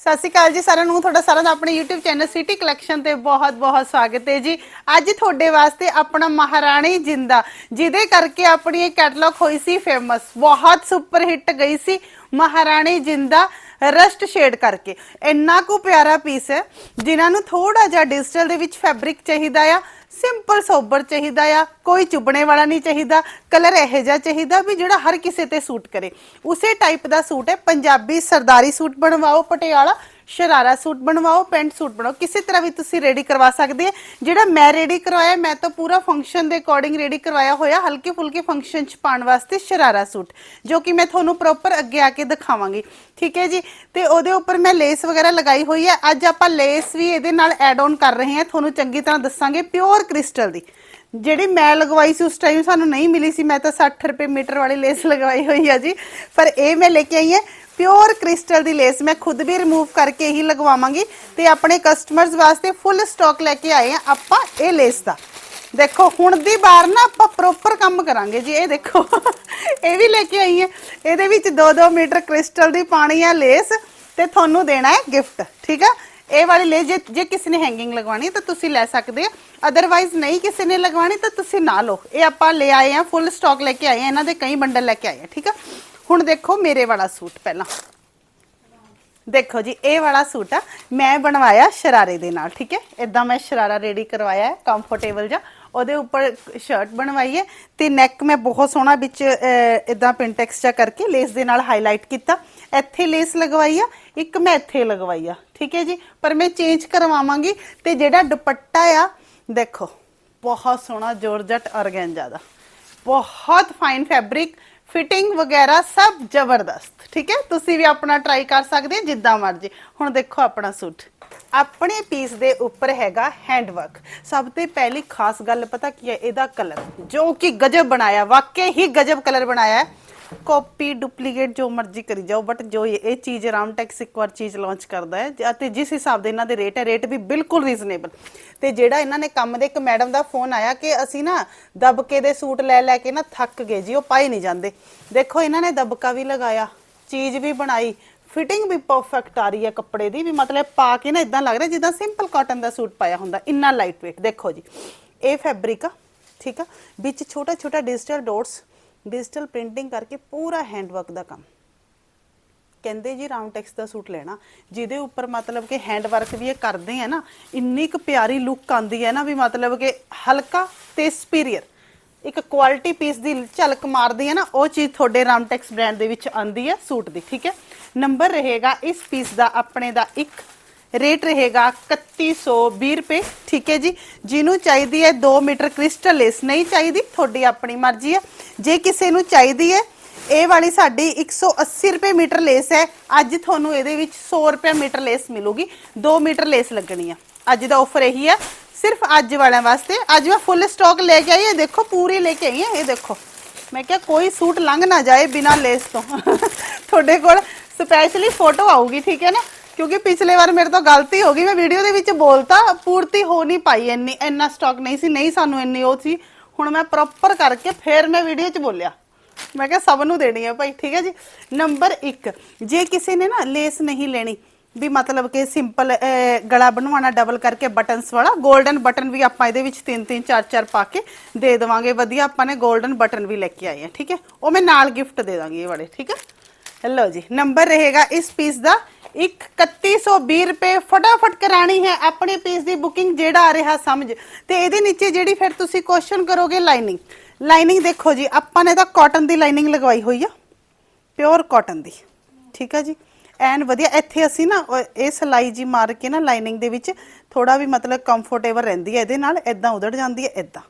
ਸਤਿ ਸ਼੍ਰੀ ਅਕਾਲ ਜੀ ਸਾਰਿਆਂ ਨੂੰ, ਤੁਹਾਡਾ ਸਾਰਿਆਂ ਦਾ ਆਪਣੇ YouTube ਚੈਨਲ ਸਿਟੀ ਕਲੈਕਸ਼ਨ ਤੇ ਬਹੁਤ-ਬਹੁਤ ਸਵਾਗਤ ਹੈ ਜੀ। ਅੱਜ ਤੁਹਾਡੇ ਵਾਸਤੇ ਆਪਣਾ ਮਹਾਰਾਣੀ ਜਿੰਦਾ, ਜਿਹਦੇ ਕਰਕੇ ਆਪਣੀ ਇਹ ਕੈਟਲੌਗ ਹੋਈ ਸੀ ਫੇਮਸ ਬਹੁਤ ਸੁਪਰ ਹਿੱਟ ਗਈ ਸੀ, ਮਹਾਰਾਣੀ ਜਿੰਦਾ ਰਸਟ ਸ਼ੇਡ ਕਰਕੇ। ਇੰਨਾ ਕੁ ਪਿਆਰਾ ਪੀਸ ਹੈ, ਜਿਨ੍ਹਾਂ ਨੂੰ ਥੋੜਾ ਜਿਹਾ ਡਿਜੀਟਲ ਦੇ ਵਿੱਚ ਫੈਬਰਿਕ ਚਾਹੀਦਾ ਆ ਸਿੰਪਲ ਸੋਬਰ ਚਾਹੀਦਾ ਆ, ਕੋਈ ਚੁੱਭਣੇ ਵਾਲਾ ਨਹੀਂ ਚਾਹੀਦਾ, ਕਲਰ ਇਹੋ ਜਿਹਾ ਚਾਹੀਦਾ ਵੀ ਜਿਹੜਾ ਹਰ ਕਿਸੇ ਤੇ ਸੂਟ ਕਰੇ। ਉਸੇ ਟਾਈਪ ਦਾ ਸੂਟ ਹੈ, ਪੰਜਾਬੀ ਸਰਦਾਰੀ ਸੂਟ ਬਣਵਾਓ, ਪਟਿਆਲਾ ਸ਼ਰਾਰਾ ਸੂਟ ਬਣਵਾਓ, ਪੈਂਟ ਸੂਟ ਬਣਾਓ, ਕਿਸੇ ਤਰ੍ਹਾਂ ਵੀ ਤੁਸੀਂ ਰੈਡੀ ਕਰਵਾ ਸਕਦੇ ਆ। ਜਿਹੜਾ ਮੈਂ ਰੈਡੀ ਕਰਵਾਇਆ, ਮੈਂ ਤਾਂ ਪੂਰਾ ਫੰਕਸ਼ਨ ਦੇ ਅਕੋਰਡਿੰਗ ਰੈਡੀ ਕਰਵਾਇਆ ਹੋਇਆ, ਹਲਕੇ ਫੁਲਕੇ ਫੰਕਸ਼ਨ ਚ ਪਾਉਣ ਵਾਸਤੇ ਸ਼ਰਾਰਾ ਸੂਟ, ਜੋ ਕਿ ਮੈਂ ਤੁਹਾਨੂੰ ਪ੍ਰੋਪਰ ਅੱਗੇ ਆ ਕੇ ਦਿਖਾਵਾਂਗੀ। ਠੀਕ ਹੈ ਜੀ? ਤੇ ਉਹਦੇ ਉੱਪਰ ਮੈਂ ਲੇਸ ਵਗੈਰਾ ਲਗਾਈ ਹੋਈ ਹੈ। ਅੱਜ ਆਪਾਂ ਲੇਸ ਵੀ ਇਹਦੇ ਨਾਲ ਐਡ ਆਨ ਕਰ ਰਹੇ ਹਾਂ। ਤੁਹਾਨੂੰ ਚੰਗੀ ਤਰ੍ਹਾਂ ਦੱਸਾਂਗੇ ਪਿਓਰ ਕ੍ਰਿਸਟਲ ਦੀ। ਜਿਹੜੀ ਮੈਂ ਲਗਵਾਈ ਸੀ ਉਸ ਟਾਈਮ ਸਾਨੂੰ ਨਹੀਂ ਮਿਲੀ ਸੀ। ਮੈਂ ਤਾਂ 60 ਰੁਪਏ ਮੀਟਰ ਵਾਲੀ ਲੇਸ ਲਗਵਾਈ ਹੋਈ ਆ ਜੀ। ਪਰ ਇਹ ਮੈਂ ਲੈ ਕੇ ਆਈ ਹਾਂ। ਪਿਓਰ ਕ੍ਰਿਸਟਲ ਦੀ ਲੇਸ ਮੈਂ ਖੁਦ ਵੀ ਰਿਮੂਵ ਕਰਕੇ ਹੀ ਲਗਵਾਵਾਂਗੀ। ਤੇ ਆਪਣੇ ਕਸਟਮਰਸ ਵਾਸਤੇ ਫੁੱਲ ਸਟਾਕ ਲੈ ਕੇ ਆਏ ਆ ਆਪਾਂ ਇਹ ਲੇਸ ਦਾ। ਦੇਖੋ, ਹੁਣ ਦੀ ਵਾਰ ਨਾ ਆਪਾਂ ਪ੍ਰੋਪਰ ਕੰਮ ਕਰਾਂਗੇ ਜੀ, ਇਹ ਦੇਖੋ। ਇਹ ਵੀ ਲੈ ਕੇ ਆਈ ਹੈ। ਇਹਦੇ ਵਿੱਚ 2-2 ਮੀਟਰ ਕ੍ਰਿਸਟਲ ਦੀ ਪਾਣੀ ਹੈ ਲੇਸ, ਤੇ ਤੁਹਾਨੂੰ ਦੇਣਾ ਹੈ ਗਿਫਟ, ਠੀਕ ਆ? ਇਹ ਵਾਲੀ ਲੈ, ਜੇ ਜੇ ਕਿਸੇ ਨੇ ਹੈਂਗਿੰਗ ਲਗਵਾਣੀ ਤਾਂ ਤੁਸੀਂ ਲੈ ਸਕਦੇ ਆ। ਅਦਰਵਾਈਜ਼ ਨਹੀਂ ਕਿਸੇ ਨੇ ਲਗਵਾਣੀ ਤਾਂ ਤੁਸੀਂ ਨਾ ਲਓ। ਇਹ ਆਪਾਂ ਲੈ ਆਏ ਆ ਫੁੱਲ ਸਟਾਕ ਲੈ ਕੇ ਆਏ ਆ, ਇਹਨਾਂ ਦੇ ਕਈ ਬੰਡਲ ਲੈ ਕੇ ਆਏ ਆ, ਠੀਕ ਆ? ਹੁਣ ਦੇਖੋ ਮੇਰੇ ਵਾਲਾ ਸੂਟ ਪਹਿਲਾਂ। ਦੇਖੋ ਜੀ, ਇਹ ਵਾਲਾ ਸੂਟ ਆ, ਮੈਂ ਬਣਵਾਇਆ ਸ਼ਰਾਰੇ ਦੇ ਨਾਲ, ਠੀਕ ਹੈ? ਇਦਾਂ ਮੈਂ ਸ਼ਰਾਰਾ ਰੈਡੀ ਕਰਵਾਇਆ ਹੈ ਕੰਫਰਟੇਬਲ ਜਿਹਾ। ਉਹਦੇ ਉੱਪਰ ਸ਼ਰਟ ਬਣਵਾਈ ਹੈ ਤੇ ਨੈਕ ਮੈਂ ਬਹੁਤ ਸੋਹਣਾ ਵਿੱਚ ਇਦਾਂ ਪਿੰਟੈਕਸ ਜਿਹਾ ਕਰਕੇ ਲੇਸ ਦੇ ਨਾਲ ਹਾਈਲਾਈਟ ਕੀਤਾ। ਇੱਥੇ ਲੇਸ ਲਗਵਾਈ ਆ ਇੱਕ ਮੈਂ ਇੱਥੇ ਲਗਵਾਈ ਆ ਠੀਕ ਹੈ ਜੀ? ਪਰ ਮੈਂ ਚੇਂਜ ਕਰਵਾਵਾਂਗੀ। ਤੇ ਜਿਹੜਾ ਦੁਪੱਟਾ ਆ, ਦੇਖੋ, ਬਹੁਤ ਸੋਹਣਾ, ਜੋਰਜਟ ਔਰਗੈਂਜਾ ਦਾ। ਬਹੁਤ ਫਾਈਨ ਫੈਬਰਿਕ ਫਿਟਿੰਗ ਵਗੈਰਾ ਸਭ ਜ਼ਬਰਦਸਤ। ਠੀਕ ਹੈ? ਤੁਸੀਂ ਵੀ ਆਪਣਾ ਟਰਾਈ ਕਰ ਸਕਦੇ ਹੋ, ਜਿੱਦਾਂ ਮਰਜ਼ੀ। ਹੁਣ ਦੇਖੋ ਆਪਣਾ ਸੂਟ। ਆਪਣੇ ਪੀਸ ਦੇ ਉੱਪਰ ਹੈਗਾ ਹੈਂਡ ਵਰਕ ਸਭ ਤੋਂ ਪਹਿਲੀ ਖਾਸ ਗੱਲ ਪਤਾ ਕੀ ਹੈ? ਇਹਦਾ ਕਲਰ ਜੋ ਕਿ ਗਜਬ ਬਣਾਇਆ, ਵਾਕਈ ਹੀ ਗਜਬ ਕਲਰ ਬਣਾਇਆ ਹੈ। ਕਾਪੀ ਡੁਪਲੀਕੇਟ ਜੋ ਮਰਜ਼ੀ ਕਰੀ ਜਾਓ ਬਟ ਜੋ ਇਹ ਚੀਜ਼ ਰਾਮਟੈਕਸ ਇੱਕ ਵਾਰ ਚੀਜ਼ ਲਾਂਚ ਕਰਦਾ ਹੈ ਅਤੇ ਜਿਸ ਹਿਸਾਬ ਦੇ ਇਹਨਾਂ ਦੇ ਰੇਟ ਹੈ ਰੇਟ ਵੀ ਬਿਲਕੁਲ ਰੀਜ਼ਨੇਬਲ ਤੇ ਜਿਹੜਾ ਇਹਨਾਂ ਨੇ ਕੰਮ ਦੇ ਇੱਕ ਮੈਡਮ ਦਾ ਫੋਨ ਆਇਆ ਕਿ ਅਸੀਂ ਨਾ ਦਬਕੇ ਦੇ ਸੂਟ ਲੈ ਲੈ ਕੇ ਨਾ ਥੱਕ ਗਏ ਜੀ, ਉਹ ਪਾਈ ਨਹੀਂ ਜਾਂਦੇ। ਦੇਖੋ, ਇਹਨਾਂ ਨੇ ਦਬਕਾ ਵੀ ਲਗਾਇਆ, ਚੀਜ਼ ਵੀ ਬਣਾਈ ਫਿਟਿੰਗ ਵੀ ਪਰਫੈਕਟ ਆ ਰਹੀ ਹੈ ਕੱਪੜੇ ਦੀ, ਵੀ ਮਤਲਬ ਪਾ ਕੇ ਨਾ ਇਦਾਂ ਲੱਗ ਰਿਹਾ ਜਿੱਦਾਂ ਸਿੰਪਲ ਕਾਟਨ ਦਾ ਸੂਟ ਪਾਇਆ ਹੁੰਦਾ, ਇੰਨਾ ਲਾਈਟ weight ਦੇਖੋ ਜੀ, ਇਹ ਫੈਬਰਿਕ ਆ, ਠੀਕ ਆ? ਵਿੱਚ ਛੋਟਾ ਛੋਟਾ ਡਿਜੀਟਲ ਡੋਟਸ ਡਿਜੀਟਲ ਪ੍ਰਿੰਟਿੰਗ ਕਰਕੇ ਪੂਰਾ ਹੈਂਡਵਰਕ ਦਾ ਕੰਮ। ਕਹਿੰਦੇ ਜੀ ਰਾਉਂਡ ਟੈਕਸ ਦਾ ਸੂਟ ਲੈਣਾ, ਜਿਹਦੇ ਉੱਪਰ ਮਤਲਬ ਕਿ ਹੈਂਡ ਵਰਕ ਵੀ ਇਹ ਕਰਦੇ ਆ ਨਾ, ਇੰਨੀ ਕੁ ਪਿਆਰੀ ਲੁੱਕ ਆਂਦੀ ਹੈ ਨਾ ਵੀ ਮਤਲਬ ਕਿ ਹਲਕਾ ਤੇ ਸੁਪੀਰੀਅਰ ਇੱਕ ਕੁਆਲਿਟੀ ਪੀਸ ਦੀ ਝਲਕ ਮਾਰਦੀ ਹੈ ਨਾ, ਉਹ ਚੀਜ਼ ਤੁਹਾਡੇ ਰਾਮਟੈਕਸ ਬ੍ਰਾਂਡ ਦੇ ਵਿੱਚ ਆਂਦੀ ਹੈ ਸੂਟ ਦੀ, ਠੀਕ ਹੈ? ਨੰਬਰ ਰਹੇਗਾ ਇਸ ਪੀਸ ਦਾ, ਆਪਣੇ ਦਾ ਇੱਕ ਰੇਟ ਰਹੇਗਾ 3120 ਰੁਪਏ, ਠੀਕ ਹੈ ਜੀ? ਜਿਹਨੂੰ ਚਾਹੀਦੀ ਹੈ 2 ਮੀਟਰ ਕ੍ਰਿਸਟਲ ਲੇਸ ਨਹੀਂ ਚਾਹੀਦੀ, ਤੁਹਾਡੀ ਆਪਣੀ ਮਰਜ਼ੀ ਹੈ। ਜੇ ਕਿਸੇ ਨੂੰ ਚਾਹੀਦੀ ਹੈ, ਇਹ ਵਾਲੀ ਸਾਡੀ 180 ਰੁਪਏ ਮੀਟਰ ਲੇਸ ਹੈ, ਅੱਜ ਤੁਹਾਨੂੰ ਇਹਦੇ ਵਿੱਚ 100 ਰੁਪਏ ਮੀਟਰ ਲੇਸ ਮਿਲੂਗੀ 2 ਮੀਟਰ ਲੇਸ ਲੱਗਣੀ ਆ। ਅੱਜ ਦਾ ਆਫਰ ਇਹੀ ਹੈ ਸਿਰਫ ਅੱਜ ਵਾਲਿਆਂ ਵਾਸਤੇ ਅੱਜ ਮੈਂ ਫੁੱਲ ਸਟਾਕ ਲੈ ਕੇ ਆਈ ਹਾਂ ਦੇਖੋ ਪੂਰੀ ਲੈ ਕੇ ਆਈ ਹਾਂ ਇਹ ਦੇਖੋ ਮੈਂ ਕਿਹਾ ਕੋਈ ਸੂਟ ਲੰਘ ਨਾ ਜਾਏ ਬਿਨਾ ਲੇਸ ਤੋਂ ਤੁਹਾਡੇ ਕੋਲ ਸਪੈਸ਼ਲੀ ਫੋਟੋ ਆਊਗੀ ਠੀਕ ਹੈ ਨਾ ਕਿਉਂਕਿ ਪਿਛਲੇ ਵਾਰ ਮੇਰੇ ਤੋਂ ਗਲਤੀ ਹੋ ਗਈ ਮੈਂ ਵੀਡੀਓ ਦੇ ਵਿੱਚ ਬੋਲਤਾ ਪੂਰਤੀ ਹੋ ਨਹੀਂ ਪਾਈ ਇੰਨੀ ਇੰਨਾ ਸਟਾਕ ਨਹੀਂ ਸੀ ਨਹੀਂ ਸਾਨੂੰ ਇੰਨੀ ਉਹ ਸੀ ਹੁਣ ਮੈਂ ਪ੍ਰੋਪਰ ਕਰਕੇ ਫੇਰ ਮੈਂ ਵੀਡੀਓ 'ਚ ਬੋਲਿਆ ਮੈਂ ਕਿਹਾ ਸਭ ਨੂੰ ਦੇਣੀ ਹੈ ਭਾਈ ਠੀਕ ਹੈ ਜੀ ਨੰਬਰ 1 ਜੇ ਕਿਸੇ ਨੇ ਨਾ ਲੇਸ ਨਹੀਂ ਲੈਣੀ ਵੀ ਮਤਲਬ ਕਿ ਸਿੰਪਲ ਗਲਾ ਬਣਵਾਉਣਾ ਡਬਲ ਕਰਕੇ ਬਟਨਸ ਵਾਲਾ 골ਡਨ ਬਟਨ ਵੀ ਆਪਾਂ ਇਹਦੇ ਵਿੱਚ ਤਿੰਨ ਤਿੰਨ, ਚਾਰ ਚਾਰ ਪਾ ਕੇ ਦੇ ਦੇਵਾਂਗੇ। ਵਧੀਆ ਆਪਾਂ ਨੇ 골ਡਨ ਬਟਨ ਵੀ ਲੈ ਕੇ ਆਏ ਆ, ਠੀਕ ਹੈ? ਉਹ ਮੈਂ ਨਾਲ ਗਿਫਟ ਦੇ ਦਾਂਗੀ ਇਹ ਵਾਲੇ, ਠੀਕ ਹੈ? ਲਓ ਜੀ ਨੰਬਰ ਰਹੇਗਾ ਇਸ ਪੀਸ ਦਾ ਇੱਕ 3120 ਰੁਪਏ ਫਟਾਫਟ ਕਰਾਣੀ ਹੈ ਆਪਣੇ ਪੀਸ ਦੀ ਬੁਕਿੰਗ ਜਿਹੜਾ ਆ ਰਿਹਾ ਸਮਝ। ਤੇ ਇਹਦੇ ਨੀਚੇ ਜਿਹੜੀ ਫਿਰ ਤੁਸੀਂ ਕੁਐਸਚਨ ਕਰੋਗੇ ਲਾਈਨਿੰਗ ਲਾਈਨਿੰਗ ਦੇਖੋ ਜੀ, ਆਪਾਂ ਨੇ ਤਾਂ ਕਾਟਨ ਦੀ ਲਾਈਨਿੰਗ ਲਗਵਾਈ ਹੋਈ ਆ ਪਿਓਰ ਕਾਟਨ ਦੀ, ਠੀਕ ਆ ਜੀ? ਐਨ ਵਧੀਆ। ਇੱਥੇ ਅਸੀਂ ਨਾ, ਉਹ ਇਹ ਸਲਾਈ ਜੀ ਮਾਰ ਕੇ ਨਾ ਲਾਈਨਿੰਗ ਦੇ ਵਿੱਚ ਥੋੜਾ ਵੀ ਮਤਲਬ ਕੰਫਰਟੇਬਲ ਰਹਿੰਦੀ ਹੈ। ਇਹਦੇ ਨਾਲ ਇਦਾਂ ਉਧੜ ਜਾਂਦੀ ਹੈ ਇਦਾਂ